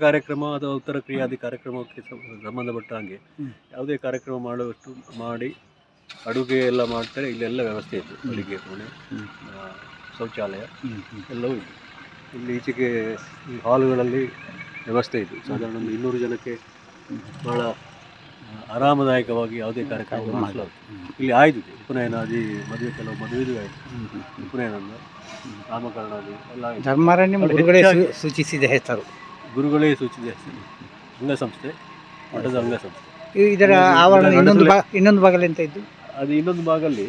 ಕಾರ್ಯಕ್ರಮ ಅಥವಾ ಉತ್ತರ ಕ್ರಿಯಾದಿ ಕಾರ್ಯಕ್ರಮಕ್ಕೆ ಸಂಬಂಧಪಟ್ಟ ಹಾಗೆ. ಯಾವುದೇ ಕಾರ್ಯಕ್ರಮ ಮಾಡುವಷ್ಟು ಮಾಡಿ ಅಡುಗೆ ಎಲ್ಲ ಮಾಡ್ತಾರೆ. ಇಲ್ಲೆಲ್ಲ ವ್ಯವಸ್ಥೆ ಇತ್ತು. ಅಡುಗೆ ಕೋಣೆ ಶೌಚಾಲಯ. ಎಲ್ಲವೂ ಇದೆ ಇಲ್ಲಿ ಈಚೆಗೆ ಈ ಹಾಲುಗಳಲ್ಲಿ ವ್ಯವಸ್ಥೆ ಇತ್ತು. ಸಾಧಾರಣ ಒಂದು ಇನ್ನೂರು ಜನಕ್ಕೆ ಬಹಳ ಆರಾಮದಾಯಕವಾಗಿ ಯಾವುದೇ ಕಾರ್ಯಕ್ರಮ ಮಾಡಿಸಲಾಗುತ್ತೆ ಇಲ್ಲಿ ಆಯಿತು ಉಪನಯನ ಉಪನಯನಾದಿ ಮದುವೆ ಕೆಲವು ಮದುವೆದು ಆಯಿತು. ಉಪನಯನ ನಾಮಕರಣ ಎಲ್ಲ ಧರ್ಮಾರಣ್ಯ ಗುರುಗಳೇ ಸೂಚಿಸಿದ ಹೆಸರು. ಗುರುಗಳೇ ಸೂಚಿಸಿದ ಹೆಸರು. ಅಂಗಸಂಸ್ಥೆ ಮಠದ ಅಂಗಸಂಸ್ಥೆ. ಇದರ ಆವರಣ ಇನ್ನೊಂದು ಬಾ ಇನ್ನೊಂದು ಭಾಗದಲ್ಲಿ ಎಂತ ಇದ್ದು. ಅದು ಇನ್ನೊಂದು ಭಾಗಲ್ಲಿ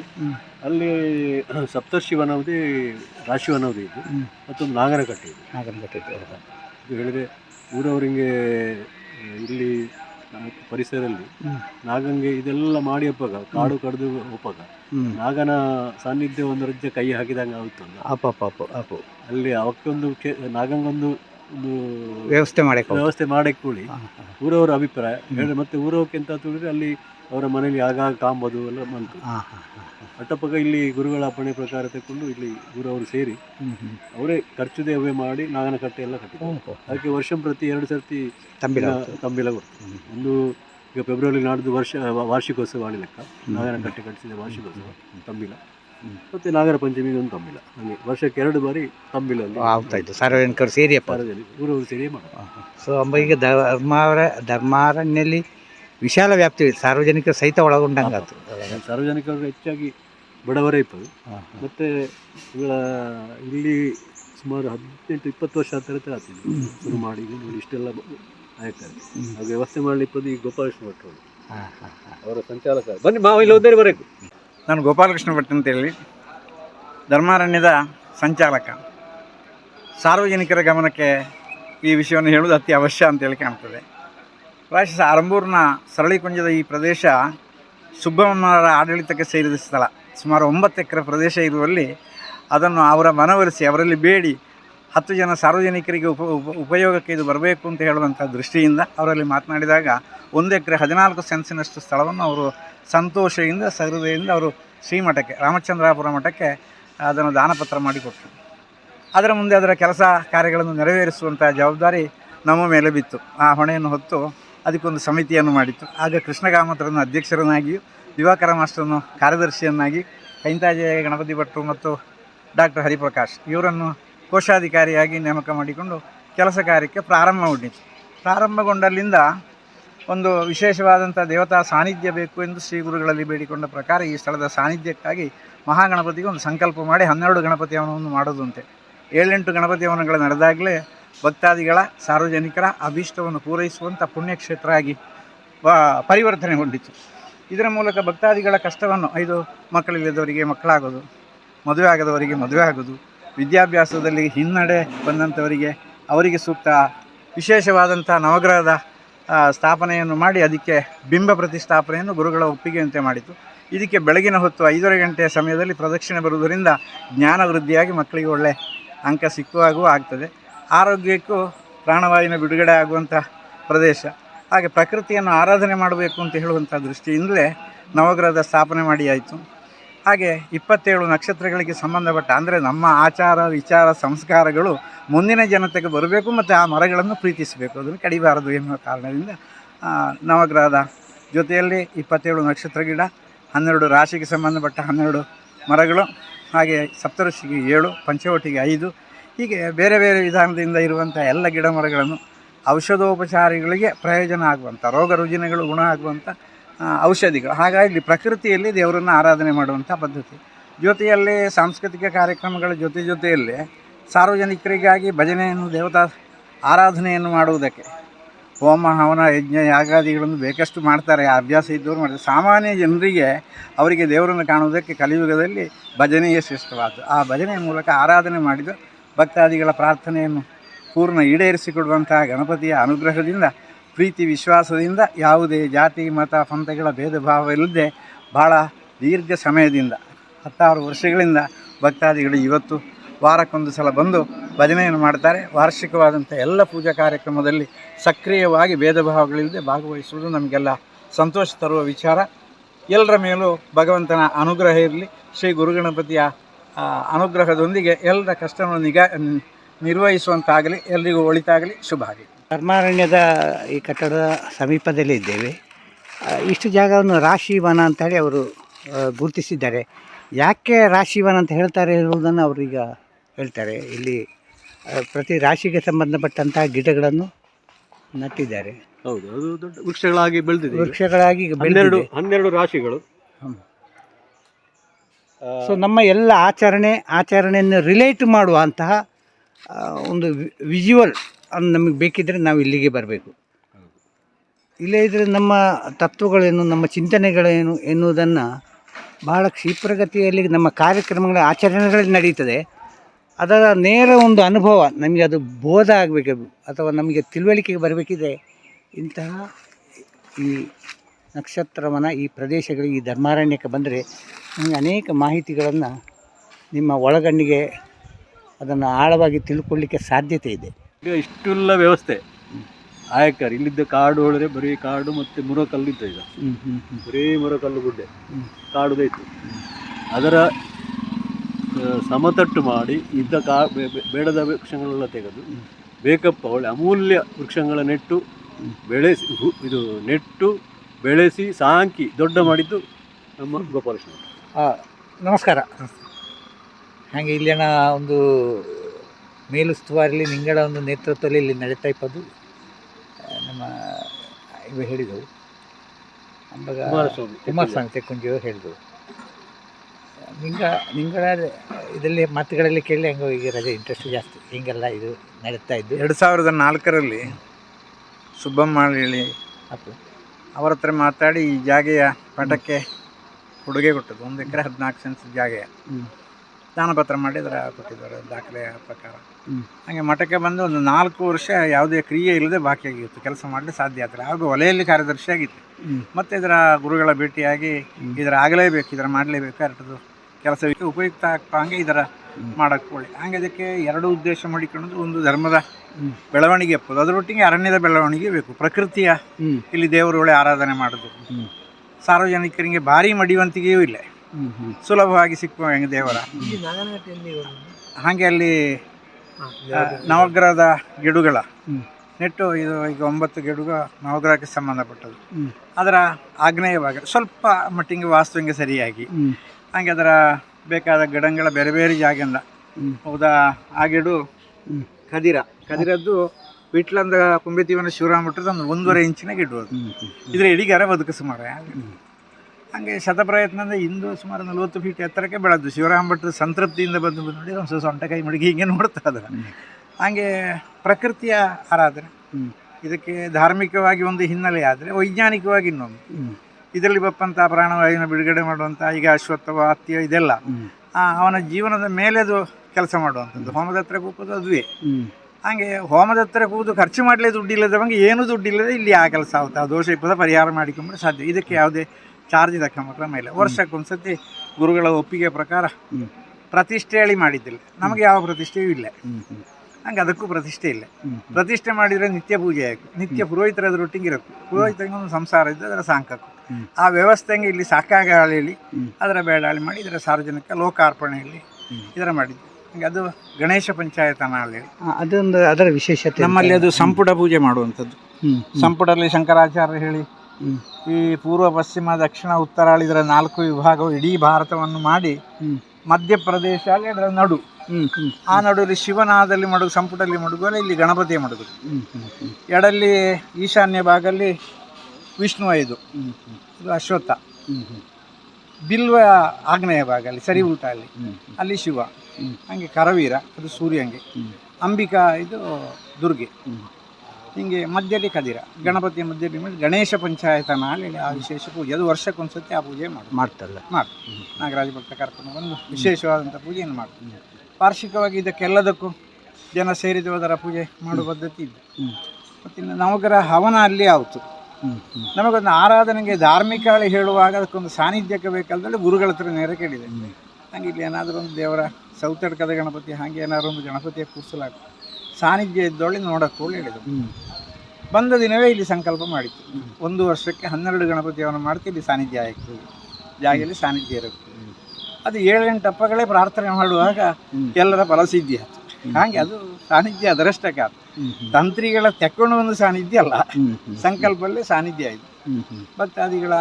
ಅಲ್ಲಿ ಸಪ್ತರ್ಷಿ ವನವದಿ ರಾಶಿ ವನವದಿ ಇದೆ. ಮತ್ತೊಂದು ನಾಗನಕಟ್ಟೆ ಇದೆ ನಾಗನಕಟ್ಟೆ ಇದು ಹೇಳಿದ್ರೆ ಊರವರಿಗೆ ಇಲ್ಲಿ ನಮ್ಮ ಪರಿಸರದಲ್ಲಿ ಹ್ಮ್. ನಾಗಂಗೆ ಇದೆಲ್ಲ ಮಾಡಿ ಒಪ್ಪಾಗ ಕಾಡು ಕಡಿದು ಒಪ್ಪಾಗ. ನಾಗನ ಸಾನ್ನಿಧ್ಯ ಒಂದು ರಜ್ಜೆ ಕೈ ಹಾಕಿದಂಗೆ ಆಗುತ್ತಲ್ಲ. ಅಪ್ಪ ಅಪ್ಪ ಅಪ್ಪ ಅಪ್ಪು ಅಲ್ಲಿ ಅವಕ್ಕೊಂದು ಕ್ಷೇ- ನಾಗಂಗೊಂದು ವ್ಯವಸ್ಥೆ ಮಾಡಕ್ಕೆ ವ್ಯವಸ್ಥೆ ಮಾಡಕ್ಕೆ ಕೂಡಿ ಹಾ, ಹಾ. ಊರವರ ಅಭಿಪ್ರಾಯ. ಹೇಳಿದ್ರೆ ಮತ್ತೆ ಊರವಕ್ಕೆ ಅಂತ ತುಳಿದ್ರೆ ಅಲ್ಲಿ ಅವರ ಮನೆಯಲ್ಲಿ ಆಗಾಗ ಕಾಂಬೋದು ಎಲ್ಲ ಬಂತು. ಅಟ್ಟಪಕ್ಕ ಇಲ್ಲಿ ಗುರುಗಳ ಅಪ್ಪಣೆ ಪ್ರಕಾರ ತಗೊಂಡು ಇಲ್ಲಿ ಊರವರು ಸೇರಿ. ಅವರೇ ಖರ್ಚು ದೇವೆ ಮಾಡಿ ನಾಗನಕಟ್ಟೆ ಎಲ್ಲ ಕಟ್ಟಿ ಅದಕ್ಕೆ ವರ್ಷ ಪ್ರತಿ ಎರಡು ಸರ್ತಿ ತಂಬಿಲ ತಂಬಿಲ ಒಂದು ಈಗ ಫೆಬ್ರವರಿ ನಾಡ್ದು ವರ್ಷ ವಾರ್ಷಿಕೋತ್ಸವ ಆಡಿ ಲೆಕ್ಕ. ನಾಗನಕಟ್ಟೆ ಕಟ್ಟಿಸಿದ ವಾರ್ಷಿಕೋತ್ಸವ ತಂಬಿಲ. ಮತ್ತೆ ನಾಗರ ಪಂಚಮಿಗೆ ಒಂದು ತಂಬಿಲ ಹಾಗೆ ವರ್ಷಕ್ಕೆ ಎರಡು ಬಾರಿ ತಂಬಿಲಲ್ಲಿ ಆಗ್ತಾ ಇತ್ತು ಸಾರ್ವಜನಿಕರು ಸೇರಿಯಪ್ಪ ವಾರದಲ್ಲಿ ಊರವರು ಸೇರಿ ಮಾಡೋದು. ಸೊ ಅಂಬ ಈಗ ಧರ್ಮಾವರ ಧರ್ಮಾರಣ್ಯಲ್ಲಿ ವಿಶಾಲ ವ್ಯಾಪ್ತಿ ಇದೆ. ಸಾರ್ವಜನಿಕರು ಸಹಿತ ಒಳಗೊಂಡಂಗಾತು ಸಾರ್ವಜನಿಕರು ಹೆಚ್ಚಾಗಿ ಬಡವರೇ ಇಪ್ಪದು ಮತ್ತೆ ಇವಳ ಇಲ್ಲಿ ಸುಮಾರು ಹದಿನೆಂಟು ಇಪ್ಪತ್ತು ವರ್ಷ ಹತ್ತಿರ ಹತ್ರ ಆಗ್ತಿದೆ ಶುರು ಮಾಡಿ ಈಗ ನೋಡಿ ಇಷ್ಟೆಲ್ಲ ಆಯ್ತಾರೆ. ಹಾಗೆ ವ್ಯವಸ್ಥೆ ಮಾಡಲಿಪ್ಪದು ಈ ಗೋಪಾಲಕೃಷ್ಣ ಭಟ್ರು ಅವರು. ಅವರ ಸಂಚಾಲಕ. ಬನ್ನಿ ಮಾವ ಇಲ್ಲಿ ಒಂದೇ ಬರಬೇಕು. ನಾನು ಗೋಪಾಲಕೃಷ್ಣ ಭಟ್ ಅಂತೇಳಿ ಧರ್ಮಾರಣ್ಯದ ಸಂಚಾಲಕ. ಸಾರ್ವಜನಿಕರ ಗಮನಕ್ಕೆ ಈ ವಿಷಯವನ್ನು ಹೇಳುವುದು ಅತಿ ಅವಶ್ಯ ಅಂತೇಳಿ ಕಾಣ್ತದೆ. ಪ್ರಾಯಶಃ ಸರಳಿ ಸರಳಿಕುಂಜದ ಈ ಪ್ರದೇಶ ಸುಬ್ಬಮ್ಮನವರ ಆಡಳಿತಕ್ಕೆ ಸೇರಿದ ಸ್ಥಳ. ಸುಮಾರು ಒಂಬತ್ತು ಎಕರೆ ಪ್ರದೇಶ ಇರುವಲ್ಲಿ ಅದನ್ನು ಅವರ ಮನವೊಲಿಸಿ, ಅವರಲ್ಲಿ ಬೇಡಿ ಹತ್ತು ಜನ ಸಾರ್ವಜನಿಕರಿಗೆ ಉಪ ಉಪ, ಉಪಯೋಗಕ್ಕೆ ಇದು ಬರಬೇಕು ಅಂತ ಹೇಳುವಂಥ ದೃಷ್ಟಿಯಿಂದ ಅವರಲ್ಲಿ ಮಾತನಾಡಿದಾಗ ಒಂದು ಎಕರೆ ಹದಿನಾಲ್ಕು ಸೆನ್ಸಿನಷ್ಟು ಸ್ಥಳವನ್ನು ಅವರು ಸಂತೋಷದಿಂದ, ಸಹೃದಯದಿಂದ ಅವರು ಶ್ರೀಮಠಕ್ಕೆ, ರಾಮಚಂದ್ರಾಪುರ ಮಠಕ್ಕೆ ಅದನ್ನು ದಾನಪತ್ರ ಮಾಡಿಕೊಟ್ಟರು ಅದರ ಮುಂದೆ ಅದರ ಕೆಲಸ ಕಾರ್ಯಗಳನ್ನು ನೆರವೇರಿಸುವಂಥ ಜವಾಬ್ದಾರಿ ನಮ್ಮ ಮೇಲೆ ಬಿತ್ತು. ಆ ಹೊಣೆಯನ್ನು ಹೊತ್ತು ಅದಕ್ಕೊಂದು ಸಮಿತಿಯನ್ನು ಮಾಡಿತ್ತು. ಆಗ ಕೃಷ್ಣ ಕಾಮತ್ರನ್ನು ಅಧ್ಯಕ್ಷರನ್ನಾಗಿಯೂ, ದಿವಾಕರ ಮಾಸ್ಟರನ್ನು ಕಾರ್ಯದರ್ಶಿಯನ್ನಾಗಿ, ಕೈಂತಾಜಯ ಗಣಪತಿ ಭಟ್ರು ಮತ್ತು ಡಾಕ್ಟರ್ ಹರಿಪ್ರಕಾಶ್ ಇವರನ್ನು ಕೋಶಾಧಿಕಾರಿಯಾಗಿ ನೇಮಕ ಮಾಡಿಕೊಂಡು ಕೆಲಸ ಕಾರ್ಯಕ್ಕೆ ಪ್ರಾರಂಭ ಮಾಡಿತು ಪ್ರಾರಂಭಗೊಂಡಲ್ಲಿಂದ ಒಂದು ವಿಶೇಷವಾದಂಥ ದೇವತಾ ಸಾನ್ನಿಧ್ಯ ಬೇಕು ಎಂದು ಶ್ರೀ ಗುರುಗಳಲ್ಲಿ ಬೇಡಿಕೊಂಡ ಪ್ರಕಾರ ಈ ಸ್ಥಳದ ಸಾನ್ನಿಧ್ಯಕ್ಕಾಗಿ ಮಹಾಗಣಪತಿಗೆ ಒಂದು ಸಂಕಲ್ಪ ಮಾಡಿ ಹನ್ನೆರಡು ಗಣಪತಿ ಹವನವನ್ನು ಮಾಡೋದಂತೆ. ಏಳೆಂಟು ಗಣಪತಿ ಹವನಗಳು ನಡೆದಾಗಲೇ ಭಕ್ತಾದಿಗಳ ಸಾರ್ವಜನಿಕರ ಅಭೀಷ್ಟವನ್ನು ಪೂರೈಸುವಂಥ ಪುಣ್ಯಕ್ಷೇತ್ರ ಆಗಿ ಪರಿವರ್ತನೆಗೊಂಡಿತು ಇದರ ಮೂಲಕ ಭಕ್ತಾದಿಗಳ ಕಷ್ಟವನ್ನು, ಐದು ಮಕ್ಕಳಿಲ್ಲದವರಿಗೆ ಮಕ್ಕಳಾಗೋದು, ಮದುವೆ ಆಗದವರಿಗೆ ಮದುವೆ ಆಗೋದು ವಿದ್ಯಾಭ್ಯಾಸದಲ್ಲಿ ಹಿನ್ನಡೆ ಬಂದಂಥವರಿಗೆ ಅವರಿಗೆ ಸೂಕ್ತ ವಿಶೇಷವಾದಂಥ ನವಗ್ರಹದ ಸ್ಥಾಪನೆಯನ್ನು ಮಾಡಿ ಅದಕ್ಕೆ ಬಿಂಬ ಪ್ರತಿಷ್ಠಾಪನೆಯನ್ನು ಗುರುಗಳ ಒಪ್ಪಿಗೆಯಂತೆ ಮಾಡಿತು. ಇದಕ್ಕೆ ಬೆಳಗಿನ ಹೊತ್ತು ಐದೂವರೆ ಗಂಟೆಯ ಸಮಯದಲ್ಲಿ ಪ್ರದಕ್ಷಿಣೆ ಬರುವುದರಿಂದ ಜ್ಞಾನ ವೃದ್ಧಿಯಾಗಿ ಮಕ್ಕಳಿಗೆ ಒಳ್ಳೆ ಅಂಕ ಸಿಕ್ಕುವಾಗೂ ಆಗ್ತದೆ. ಆರೋಗ್ಯಕ್ಕೂ ಪ್ರಾಣವಾಯುವಿನ ಬಿಡುಗಡೆ ಆಗುವಂಥ ಪ್ರದೇಶ. ಹಾಗೆ ಪ್ರಕೃತಿಯನ್ನು ಆರಾಧನೆ ಮಾಡಬೇಕು ಅಂತ ಹೇಳುವಂಥ ದೃಷ್ಟಿಯಿಂದಲೇ ನವಗ್ರಹದ ಸ್ಥಾಪನೆ ಮಾಡಿ ಆಯಿತು ಹಾಗೆ ಇಪ್ಪತ್ತೇಳು ನಕ್ಷತ್ರಗಳಿಗೆ ಸಂಬಂಧಪಟ್ಟ, ಅಂದರೆ ನಮ್ಮ ಆಚಾರ, ವಿಚಾರ, ಸಂಸ್ಕಾರಗಳು ಮುಂದಿನ ಜನತೆಗೆ ಬರಬೇಕು ಮತ್ತು ಆ ಮರಗಳನ್ನು ಪ್ರೀತಿಸಬೇಕು. ಅದನ್ನು ಕಡಿಬಾರದು ಎನ್ನುವ ಕಾರಣದಿಂದ ನವಗ್ರಹದ ಜೊತೆಯಲ್ಲಿ ಇಪ್ಪತ್ತೇಳು ನಕ್ಷತ್ರ ಗಿಡ, ಹನ್ನೆರಡು ರಾಶಿಗೆ ಸಂಬಂಧಪಟ್ಟ ಹನ್ನೆರಡು ಮರಗಳು, ಹಾಗೆ ಸಪ್ತಋಷಿಗೆ ಏಳು, ಪಂಚವಟಿಗೆ ಐದು, ಹೀಗೆ ಬೇರೆ ಬೇರೆ ವಿಧಾನದಿಂದ ಇರುವಂಥ ಎಲ್ಲ ಗಿಡ ಮರಗಳನ್ನು ಔಷಧೋಪಚಾರಿಗಳಿಗೆ ಪ್ರಯೋಜನ ಆಗುವಂಥ, ರೋಗ ರುಜಿನಗಳು ಗುಣ ಆಗುವಂಥ ಔಷಧಿಗಳು. ಹಾಗಾಗಿ ಪ್ರಕೃತಿಯಲ್ಲಿ ದೇವರನ್ನು ಆರಾಧನೆ ಮಾಡುವಂಥ ಪದ್ಧತಿ. ಜೊತೆಯಲ್ಲಿ ಸಾಂಸ್ಕೃತಿಕ ಕಾರ್ಯಕ್ರಮಗಳ ಜೊತೆ ಜೊತೆಯಲ್ಲಿ ಸಾರ್ವಜನಿಕರಿಗಾಗಿ ಭಜನೆಯನ್ನು, ದೇವತಾ ಆರಾಧನೆಯನ್ನು ಮಾಡುವುದಕ್ಕೆ ಹೋಮ, ಹವನ, ಯಜ್ಞ, ಯಾಗಾದಿಗಳನ್ನು ಬೇಕಷ್ಟು ಮಾಡ್ತಾರೆ. ಅಭ್ಯಾಸ ಇದ್ದವರು ಮಾಡ್ತಾರೆ. ಸಾಮಾನ್ಯ ಜನರಿಗೆ ಅವರಿಗೆ ದೇವರನ್ನು ಕಾಣುವುದಕ್ಕೆ ಕಲಿಯುಗದಲ್ಲಿ ಭಜನೆಯೇ ಶ್ರೇಷ್ಠವಾದ್ದು. ಆ ಭಜನೆಯ ಮೂಲಕ ಆರಾಧನೆ ಮಾಡಿದ ಭಕ್ತಾದಿಗಳ ಪ್ರಾರ್ಥನೆಯನ್ನು ಪೂರ್ಣ ಈಡೇರಿಸಿಕೊಡುವಂತಹ ಗಣಪತಿಯ ಅನುಗ್ರಹದಿಂದ ಪ್ರೀತಿ ವಿಶ್ವಾಸದಿಂದ ಯಾವುದೇ ಜಾತಿ, ಮತ, ಪಂಥಗಳ ಭೇದ ಭಾವ ಇಲ್ಲದೆ ಭಾಳ ದೀರ್ಘ ಸಮಯದಿಂದ, ಹತ್ತಾರು ವರ್ಷಗಳಿಂದ ಭಕ್ತಾದಿಗಳು ಇವತ್ತು ವಾರಕ್ಕೊಂದು ಸಲ ಬಂದು ಭಜನೆಯನ್ನು ಮಾಡ್ತಾರೆ. ವಾರ್ಷಿಕವಾದಂಥ ಎಲ್ಲ ಪೂಜಾ ಕಾರ್ಯಕ್ರಮದಲ್ಲಿ ಸಕ್ರಿಯವಾಗಿ ಭೇದ ಭಾವಗಳಿಲ್ಲದೆ ಭಾಗವಹಿಸುವುದು ನಮಗೆಲ್ಲ ಸಂತೋಷ ತರುವ ವಿಚಾರ. ಎಲ್ಲರ ಮೇಲೂ ಭಗವಂತನ ಅನುಗ್ರಹ ಇರಲಿ. ಶ್ರೀ ಗುರುಗಣಪತಿಯ ಅನುಗ್ರಹದೊಂದಿಗೆ ಎಲ್ಲರ ಕಷ್ಟವನ್ನು ನಿಗಾ, ನಿರ್ವಹಿಸುವಂತಾಗಲಿ ಎಲ್ಲರಿಗೂ ಒಳಿತಾಗಲಿ. ಶುಭ ಆಗಲಿ ಧರ್ಮಾರಣ್ಯದ ಈ ಕಟ್ಟಡದ ಸಮೀಪದಲ್ಲೇ ಇದ್ದೇವೆ. ಇಷ್ಟು ಜಾಗವನ್ನು ಅಂತ ಅಂತೇಳಿ ಅವರು ಗುರುತಿಸಿದ್ದಾರೆ. ಯಾಕೆ ರಾಶಿವನ ಅಂತ ಹೇಳ್ತಾರೆ ಹೇಳುವುದನ್ನು ಅವರೀಗ ಹೇಳ್ತಾರೆ. ಇಲ್ಲಿ ಪ್ರತಿ ರಾಶಿಗೆ ಸಂಬಂಧಪಟ್ಟಂತಹ ಗಿಡಗಳನ್ನು ನಟ್ಟಿದ್ದಾರೆ. ಹೌದು ಅದು ದೊಡ್ಡ ವೃಕ್ಷಗಳಾಗಿ ಬೆಳೆದಿದೆ. ವೃಕ್ಷಗಳಾಗಿ ಹನ್ನೆರಡು ಹನ್ನೆರಡು ರಾಶಿಗಳು. ಸೊ ನಮ್ಮ ಎಲ್ಲ ಆಚರಣೆ ಆಚರಣೆಯನ್ನು ರಿಲೇಟ್ ಮಾಡುವಂತಹ ಒಂದು ವಿಜುವಲ್ ಅನ್ನು ನಮಗೆ ಬೇಕಿದ್ದರೆ ನಾವು ಇಲ್ಲಿಗೆ ಬರಬೇಕು. ಇಲ್ಲೇ ಇದ್ದರೆ ನಮ್ಮ ತತ್ವಗಳೇನು, ನಮ್ಮ ಚಿಂತನೆಗಳೇನು ಎನ್ನುವುದನ್ನು ಬಹಳ ಕ್ಷಿಪ್ರಗತಿಯಲ್ಲಿ ನಮ್ಮ ಕಾರ್ಯಕ್ರಮಗಳ ಆಚರಣೆಗಳಲ್ಲಿ ನಡೀತದೆ. ಅದರ ನೇರ ಒಂದು ಅನುಭವ ನಮಗೆ ಅದು ಬೋಧ ಆಗಬೇಕು, ಅಥವಾ ನಮಗೆ ತಿಳುವಳಿಕೆಗೆ ಬರಬೇಕಿದೆ ಇಂತಹ ಈ ನಕ್ಷತ್ರವನ, ಈ ಪ್ರದೇಶಗಳಿಗೆ, ಈ ಧರ್ಮಾರಣ್ಯಕ್ಕೆ ಬಂದರೆ ನಮಗೆ ಅನೇಕ ಮಾಹಿತಿಗಳನ್ನು ನಿಮ್ಮ ಒಳಗಣ್ಣಿಗೆ ಅದನ್ನು ಆಳವಾಗಿ ತಿಳ್ಕೊಳ್ಳಿಕ್ಕೆ ಸಾಧ್ಯತೆ ಇದೆ. ಈಗ ಇಷ್ಟೆಲ್ಲ ವ್ಯವಸ್ಥೆ. ಆಯಕರ್ ಇಲ್ಲಿದ್ದ ಕಾಡು ಹೊಳೆದ್ರೆ ಬರೀ ಕಾಡು ಮತ್ತೆ ಮುರಕಲ್ಲು ಇದ್ದ ಈಗ. ಬರೀ ಮುರಕಲ್ಲು ಗುಡ್ಡೆ. ಕಾಡುದೇ ಕಾಡುದೈತು ಅದರ ಸಮತಟ್ಟು ಮಾಡಿ ಇದ್ದ ಕಾ ಬೇಡದ ವೃಕ್ಷಗಳೆಲ್ಲ ತೆಗೆದು ಬೇಕಪ್ಪ ಒಳ್ಳೆ ಅಮೂಲ್ಯ ವೃಕ್ಷಗಳ ನೆಟ್ಟು ಬೆಳೆಸಿ ಇದು ನೆಟ್ಟು ಬೆಳೆಸಿ ಸಾಂಕಿ ದೊಡ್ಡ ಮಾಡಿದ್ದು ನಮ್ಮ ಗೋಪಾಲಕೃಷ್ಣ. ನಮಸ್ಕಾರ. ಹಾಗೆ ಇಲ್ಲಿನ ಒಂದು ಮೇಲುಸ್ತುವಾರಿಲಿ ನಿಂಗಳ ಒಂದು ನೇತೃತ್ವದಲ್ಲಿ ಇಲ್ಲಿ ನಡೀತಾ ಇಪ್ಪದು ನಮ್ಮ ಇವು ಹೇಳಿದವು. ಅಂಬಗ ಕುಮಾರಸ್ವಾಮಿ ತೆಕ್ಕುಂಜಿ ತೆಕ್ಕುಂಜಿಯವರು ಹೇಳಿದವು ನಿಂಗ ನಿಂಗಳ ಇದರಲ್ಲಿ ಮಾತುಗಳಲ್ಲಿ ಕೇಳಿ ಹಂಗೆ ಈಗ ರಜೆ ಇಂಟ್ರೆಸ್ಟ್ ಜಾಸ್ತಿ. ಹಿಂಗೆಲ್ಲ ಇದು ನಡೀತಾ ಇದ್ದು. ಎರಡು ಸಾವಿರದ ನಾಲ್ಕರಲ್ಲಿ ಸುಬ್ಬಮ್ಮಳ್ಳಿ ಅಪ್ಪು. ಅವರ ಹತ್ರ ಮಾತಾಡಿ ಈ ಜಾಗೆಯ ಪಟಕ್ಕೆ ಕೊಡುಗೆ ಕೊಟ್ಟದ್ದು. ಒಂದು ಎಕರೆ ಹದಿನಾಲ್ಕು ಸೆನ್ಸ್ ಜಾಗೆಯ. ಹ್ಞೂ ದಾನಪತ್ರ ಮಾಡಿ ಅದರ ಕೊಟ್ಟಿದ್ದಾರೆ ದಾಖಲೆಯ ಪ್ರಕಾರ. ಹಾಗೆ ಮಠಕ್ಕೆ ಬಂದು ಒಂದು ನಾಲ್ಕು ವರ್ಷ ಯಾವುದೇ ಕ್ರಿಯೆ ಇಲ್ಲದೆ ಬಾಕಿಯಾಗಿತ್ತು ಕೆಲಸ ಮಾಡಲಿಕ್ಕೆ ಸಾಧ್ಯ ಆದರೆ ಹಾಗೂ ಒಲೆಯಲ್ಲಿ ಕಾರ್ಯದರ್ಶಿ ಆಗಿತ್ತು ಹ್ಞೂ ಮತ್ತೆ ಇದರ ಗುರುಗಳ ಭೇಟಿಯಾಗಿ ಇದರ ಆಗಲೇಬೇಕು ಇದರ ಮಾಡಲೇಬೇಕು ಅರ್ಥದ್ದು ಕೆಲಸಕ್ಕೆ ಉಪಯುಕ್ತ ಆಗ್ತಾ ಹಂಗೆ ಇದರ ಒಳ್ಳೆ. ಹಂಗೆ ಅದಕ್ಕೆ ಎರಡು ಉದ್ದೇಶ ಮಾಡಿಕೊಂಡು ಒಂದು ಧರ್ಮದ. ಬೆಳವಣಿಗೆ ಎಪ್ಪದು ಅದರೊಟ್ಟಿಗೆ ಅರಣ್ಯದ ಬೆಳವಣಿಗೆ ಬೇಕು. ಪ್ರಕೃತಿಯ ಇಲ್ಲಿ ದೇವರುಗಳೇ ಆರಾಧನೆ ಮಾಡೋದು. ಸಾರ್ವಜನಿಕರಿಗೆ ಭಾರಿ ಮಡಿವಂತಿಕೆಯೂ ಇಲ್ಲ. ಸುಲಭವಾಗಿ ಸಿಕ್ಕುವ ಹೆಂಗೆ ದೇವರ? ಹಾಗೆ ಅಲ್ಲಿ ನವಗ್ರಹದ ಗಿಡುಗಳ. ನೆಟ್ಟು ಇದು ಈಗ ಒಂಬತ್ತು ಗಿಡುಗ ನವಗ್ರಹಕ್ಕೆ ಸಂಬಂಧಪಟ್ಟದ್ದು. ಅದರ ಆಗ್ನೇಯ ಭಾಗ ಸ್ವಲ್ಪ ಮಟ್ಟಿಗೆ ವಾಸ್ತುವಿಗೆ ಸರಿಯಾಗಿ. ಹಾಗೆ ಅದರ ಬೇಕಾದ ಗಿಡಗಳ ಬೇರೆ ಬೇರೆ ಜಾಗದಿಂದ. ಹೌದಾ? ಆ ಗಿಡು. ಕದಿರ ಕದಿರದ್ದು ವಿಟ್ಲಂದ ಕುಂಬೆತೀವನ ಶಿವರಾಮ ಬಿಟ್ಟದ್ದು ಒಂದು ಒಂದೂವರೆ ಇಂಚಿನ ಗಿಡ ಹ್ಞೂ ಇದ್ರ ಇಡಿಗಾರ ಬದುಕು ಸುಮಾರು. ಹಂಗೆ ಶತಪ್ರಯತ್ನದಿಂದ ಇಂದು ಸುಮಾರು ನಲವತ್ತು ಫೀಟ್ ಎತ್ತರಕ್ಕೆ ಬೆಳೆದು ಶಿವರಾಮ ಭಟ್ರು ಸಂತೃಪ್ತಿಯಿಂದ ಬಂದು ಬಂದು ನೋಡಿ ಒಂದು ಸೊಂಟ ಕೈ ಮಡಗಿ ಹೀಗೆ ನೋಡ್ತಾ ಇದ್ದಾರೆ. ಹಾಗೆ ಪ್ರಕೃತಿಯ ಆರಾಧನೆ. ಇದಕ್ಕೆ ಧಾರ್ಮಿಕವಾಗಿ ಒಂದು ಹಿನ್ನೆಲೆ ಆದರೆ ವೈಜ್ಞಾನಿಕವಾಗಿ ಇನ್ನೊಂದು. ಇದರಲ್ಲಿ ಬಪ್ಪಂಥ ಪ್ರಾಣವಾಯುವಿನ ಬಿಡುಗಡೆ ಮಾಡುವಂಥ ಈಗ ಅಶ್ವತ್ಥವ ಹತ್ಯ ಇದೆಲ್ಲ ಆ, ಅವನ ಜೀವನದ ಮೇಲೆ ಅದು ಕೆಲಸ ಮಾಡುವಂಥದ್ದು. ಹೋಮದ ಹತ್ರ ಕೂಪದು ಅದುವೇ. ಹಂಗೆ ಹಾಗೆ ಹೋಮದ ಹತ್ರ ಕೂದು ಖರ್ಚು ಮಾಡಲೇ ದುಡ್ಡಿಲ್ಲದವಂಗೆ ಏನೂ ದುಡ್ಡಿಲ್ಲದೆ ಇಲ್ಲಿ ಆ ಕೆಲಸ ಆಗುತ್ತೆ. ಆ ದೋಷ ಇಪ್ಪದ ಪರಿಹಾರ ಮಾಡಿಕೊಂಡ್ರೆ ಸಾಧ್ಯ. ಇದಕ್ಕೆ ಯಾವುದೇ ಚಾರ್ಜ್ ಇದೆ ಕ್ರಮ ಮೇಲೆ ವರ್ಷಕ್ಕೊಂದ್ಸತಿ ಗುರುಗಳ ಒಪ್ಪಿಗೆ ಪ್ರಕಾರ. ಪ್ರತಿಷ್ಠೆ ಹೇಳಿ ಮಾಡಿದ್ದಿಲ್ಲ. ನಮಗೆ ಯಾವ ಪ್ರತಿಷ್ಠೆಯೂ ಇಲ್ಲ. ಹಂಗೆ ಅದಕ್ಕೂ ಪ್ರತಿಷ್ಠೆ ಇಲ್ಲ. ಪ್ರತಿಷ್ಠೆ ಮಾಡಿದರೆ ನಿತ್ಯ ಪೂಜೆ ಆಯ್ತು. ನಿತ್ಯ ಪುರೋಹಿತರ ಅದರೊಟ್ಟಿಗೆ ಇರುತ್ತೆ ಪುರೋಹಿತರಿಗೆ ಒಂದು ಸಂಸಾರ ಇದ್ದು ಅದರ ಸಾಂಕಕ್ಕು. ಆ ವ್ಯವಸ್ಥೆಗೆ ಇಲ್ಲಿ ಸಾಕಾಗಲಿ ಹೇಳಿ ಅದರ ಬೇಡಾಳಿ ಮಾಡಿ ಇದರ ಸಾರ್ವಜನಿಕ ಲೋಕಾರ್ಪಣೆಯಲ್ಲಿ. ಇದರ ಮಾಡಿದ್ದು. ಹಂಗೆ ಅದು ಗಣೇಶ ಪಂಚಾಯತನ ಅಲ್ಲಿ ಅದೊಂದು ಅದರ ವಿಶೇಷತೆ ನಮ್ಮಲ್ಲಿ ಅದು ಸಂಪುಟ ಪೂಜೆ ಮಾಡುವಂಥದ್ದು. ಸಂಪುಟದಲ್ಲಿ ಶಂಕರಾಚಾರ್ಯ ಹೇಳಿ. ಈ ಪೂರ್ವ, ಪಶ್ಚಿಮ, ದಕ್ಷಿಣ, ಉತ್ತರ ಇದರ ನಾಲ್ಕು ವಿಭಾಗವು ಇಡೀ ಭಾರತವನ್ನು ಮಾಡಿ. ಮಧ್ಯಪ್ರದೇಶ ಅದರ ನಡು ಆ ನಡುವಲ್ಲಿ ಶಿವನಾದಲ್ಲಿ ಮಡುಗು, ಸಂಪುಟದಲ್ಲಿ ಮಡುಗಲ್ಲಿ ಇಲ್ಲಿ ಗಣಪತಿಯ ಮಡುಗು ಎಡಲ್ಲಿ ಈಶಾನ್ಯ ಭಾಗದಲ್ಲಿ ವಿಷ್ಣು ಹ್ಮ್ ಇದು ಅಶ್ವತ್ಥ ಬಿಲ್ವ ಆಗ್ನೇಯ ಭಾಗ ಅಲ್ಲಿ ಸರಿ ಊಟ ಅಲ್ಲಿ ಅಲ್ಲಿ ಶಿವ. ಹಂಗೆ ಕರವೀರ, ಅದು ಸೂರ್ಯಂಗೆ. ಅಂಬಿಕಾ ಇದು ದುರ್ಗೆ ಹಿಂಗೆ ಮಧ್ಯದಲ್ಲಿ ಕದಿರ. ಗಣಪತಿಯ ಮಧ್ಯದಲ್ಲಿ ಮಾಡಿ ಗಣೇಶ ಪಂಚಾಯತನ ಅಲ್ಲಿ ಆ ವಿಶೇಷ ಪೂಜೆ. ಅದು ವರ್ಷಕ್ಕೊಂದ್ಸತಿ ಆ ಪೂಜೆ ಮಾಡಿ ಮಾಡ್ತಲ್ಲ. ಮಾಡಿ ನಾಗರಾಜ ಭಕ್ತ ಕರ್ಕೊಂಡು ಬಂದು ವಿಶೇಷವಾದಂಥ ಪೂಜೆಯನ್ನು ಮಾಡ್ತೀನಿ ವಾರ್ಷಿಕವಾಗಿ ಇದಕ್ಕೆಲ್ಲದಕ್ಕೂ ಜನ ಸೇರಿದ ಅದರ ಪೂಜೆ ಮಾಡುವ ಪದ್ಧತಿ ಇದೆ. ಮತ್ತು ಇನ್ನು ನವಗ್ರಹ ಹವನ ಅಲ್ಲಿ ಆಯಿತು ನಮಗೊಂದು ಆರಾಧನೆಗೆ ಧಾರ್ಮಿಕ ಹೇಳುವಾಗ ಅದಕ್ಕೊಂದು ಸಾನ್ನಿಧ್ಯಕ್ಕೆ ಬೇಕಲ್ದಲ್ಲಿ ಗುರುಗಳ ಹತ್ರ ನೇರ ಕೇಳಿದೆ. ಹಂಗೆ ಇಲ್ಲಿ ಏನಾದರೂ ಒಂದು ದೇವರ ಸೌತಡ್ಕದ ಗಣಪತಿ ಹಾಗೆ ಏನಾದರೂ ಒಂದು ಗಣಪತಿಯ ಕೂರಿಸಲಾಗ ಸಾನ್ನಿಧ್ಯ ಇದ್ದೊಳ್ಳೆ ನೋಡಕ್ಕೆ ಹೋಗಿ ಹೇಳಿದರು. ಬಂದ ದಿನವೇ ಇಲ್ಲಿ ಸಂಕಲ್ಪ ಮಾಡಿತ್ತು. ಒಂದು ವರ್ಷಕ್ಕೆ ಹನ್ನೆರಡು ಗಣಪತಿಯನ್ನು ಮಾಡ್ತಿ ಇಲ್ಲಿ ಸಾನ್ನಿಧ್ಯ ಆಯಿತು. ಜಾಗೆಯಲ್ಲಿ ಸಾನ್ನಿಧ್ಯ ಇರಬೇಕು ಅದು ಏಳೆಂಟು ಹಬ್ಬಗಳೇ ಪ್ರಾರ್ಥನೆ ಮಾಡುವಾಗ. ಎಲ್ಲರ ಫಲಸಿದ್ಧಿ ಆಯ್ತು ಹಾಗೆ ಅದು ಸಾನ್ನಿಧ್ಯ ಅದರಷ್ಟಕ್ಕೆ ಆಯ್ತು. ತಂತ್ರಿಗಳ ತೆಕ್ಕೊಂಡು ಒಂದು ಸಾನ್ನಿಧ್ಯ ಅಲ್ಲ. ಸಂಕಲ್ಪಲ್ಲೇ ಸಾನ್ನಿಧ್ಯ ಆಯಿತು. ಭಕ್ತಾದಿಗಳ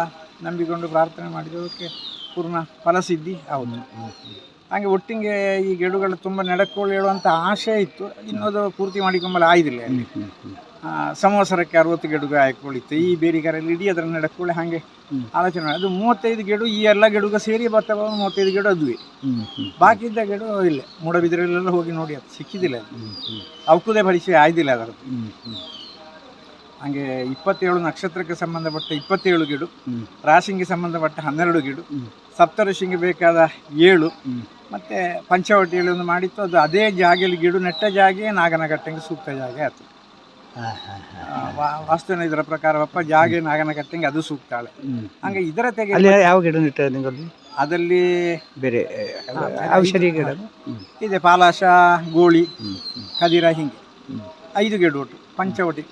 ನಂಬಿಕೊಂಡು ಪ್ರಾರ್ಥನೆ ಮಾಡಿದವಕ್ಕೆ ಪೂರ್ಣ ಫಲಸಿದ್ಧಿ ಹೌದು ಹಾಗೆ ಒಟ್ಟಿಗೆ ಈ ಗಿಡಗಳು ತುಂಬ ನೆಡಕೋಳು ಹೇಳುವಂಥ ಆಶೆ ಇತ್ತು ಇನ್ನೊಂದು ಪೂರ್ತಿ ಮಾಡಿಕೊಂಬಲ್ಲ ಆಯ್ದಿಲ್ಲ ಅಲ್ಲಿ. ಸಮವಸರಕ್ಕೆ ಅರವತ್ತು ಗಿಡಗ ಹಾಕೊಳ್ಳಿತ್ತು ಈ ಬೇರಿಗಾರಲ್ಲಿ ಇಡೀ ಅದರ ನಡಕೊಳ್ಳಿ ಹಾಗೆ ಆಲೋಚನೆ ಮಾಡಿ ಅದು ಮೂವತ್ತೈದು ಗೆಡು ಈ ಎಲ್ಲ ಗಿಡಗ ಸೇರಿ ಬರ್ತಾವ ಮೂವತ್ತೈದು ಗಿಡ ಅದುವೆ. ಬಾಕಿ ಇದ್ದ ಗಿಡ ಇಲ್ಲ ಮೂಡಬಿದ್ರಲ್ಲೆಲ್ಲ ಹೋಗಿ ನೋಡಿ ಅದು ಸಿಕ್ಕಿದಿಲ್ಲ ಅದು. ಅವಕ್ಕೂದೇ ಪರಿಚಯ ಆಯ್ದಿಲ್ಲ ಅದರದ್ದು. ಹಾಗೆ ಇಪ್ಪತ್ತೇಳು ನಕ್ಷತ್ರಕ್ಕೆ ಸಂಬಂಧಪಟ್ಟ ಇಪ್ಪತ್ತೇಳು ಗಿಡು ರಾಶಿಂಗೆ ಸಂಬಂಧಪಟ್ಟ ಹನ್ನೆರಡು ಗಿಡು. ಸಪ್ತಋಷಿಗೆ ಬೇಕಾದ ಏಳು. ಮತ್ತು ಪಂಚವಟಿಯಲ್ಲಿ ಒಂದು ಮಾಡಿತ್ತು. ಅದು ಅದೇ ಜಾಗಲಿ ಗಿಡ ನೆಟ್ಟ ಜಾಗೆ ನಾಗನಕಟ್ಟೆಗೆ ಸೂಕ್ತ ಜಾಗೆ ಆಯ್ತು. ವಾಸ್ತುವಿನ ಇದರ ಪ್ರಕಾರವಪ್ಪ ಜಾಗೆ ನಾಗನಕಟ್ಟೆಗೆ ಅದು ಸೂಕ್ತಾಳೆ ಹಂಗೇ ಇದರ ತೆಗೆ ಅಲ್ಲಿ ಯಾವ ಗಿಡ ನೆಟ್ಟ ನಿಮ್ಮಲ್ಲಿ ಅದಲ್ಲಿ ಬೇರೆ ಔಷಧಿ ಗಿಡ. ಇದೆ ಪಾಲಾಶ ಗೋಳಿ. ಕದಿರ ಹಿಂಗೆ. ಐದು ಗಿಡ ಒಟ್ಟು ಪಂಚವಟಿ.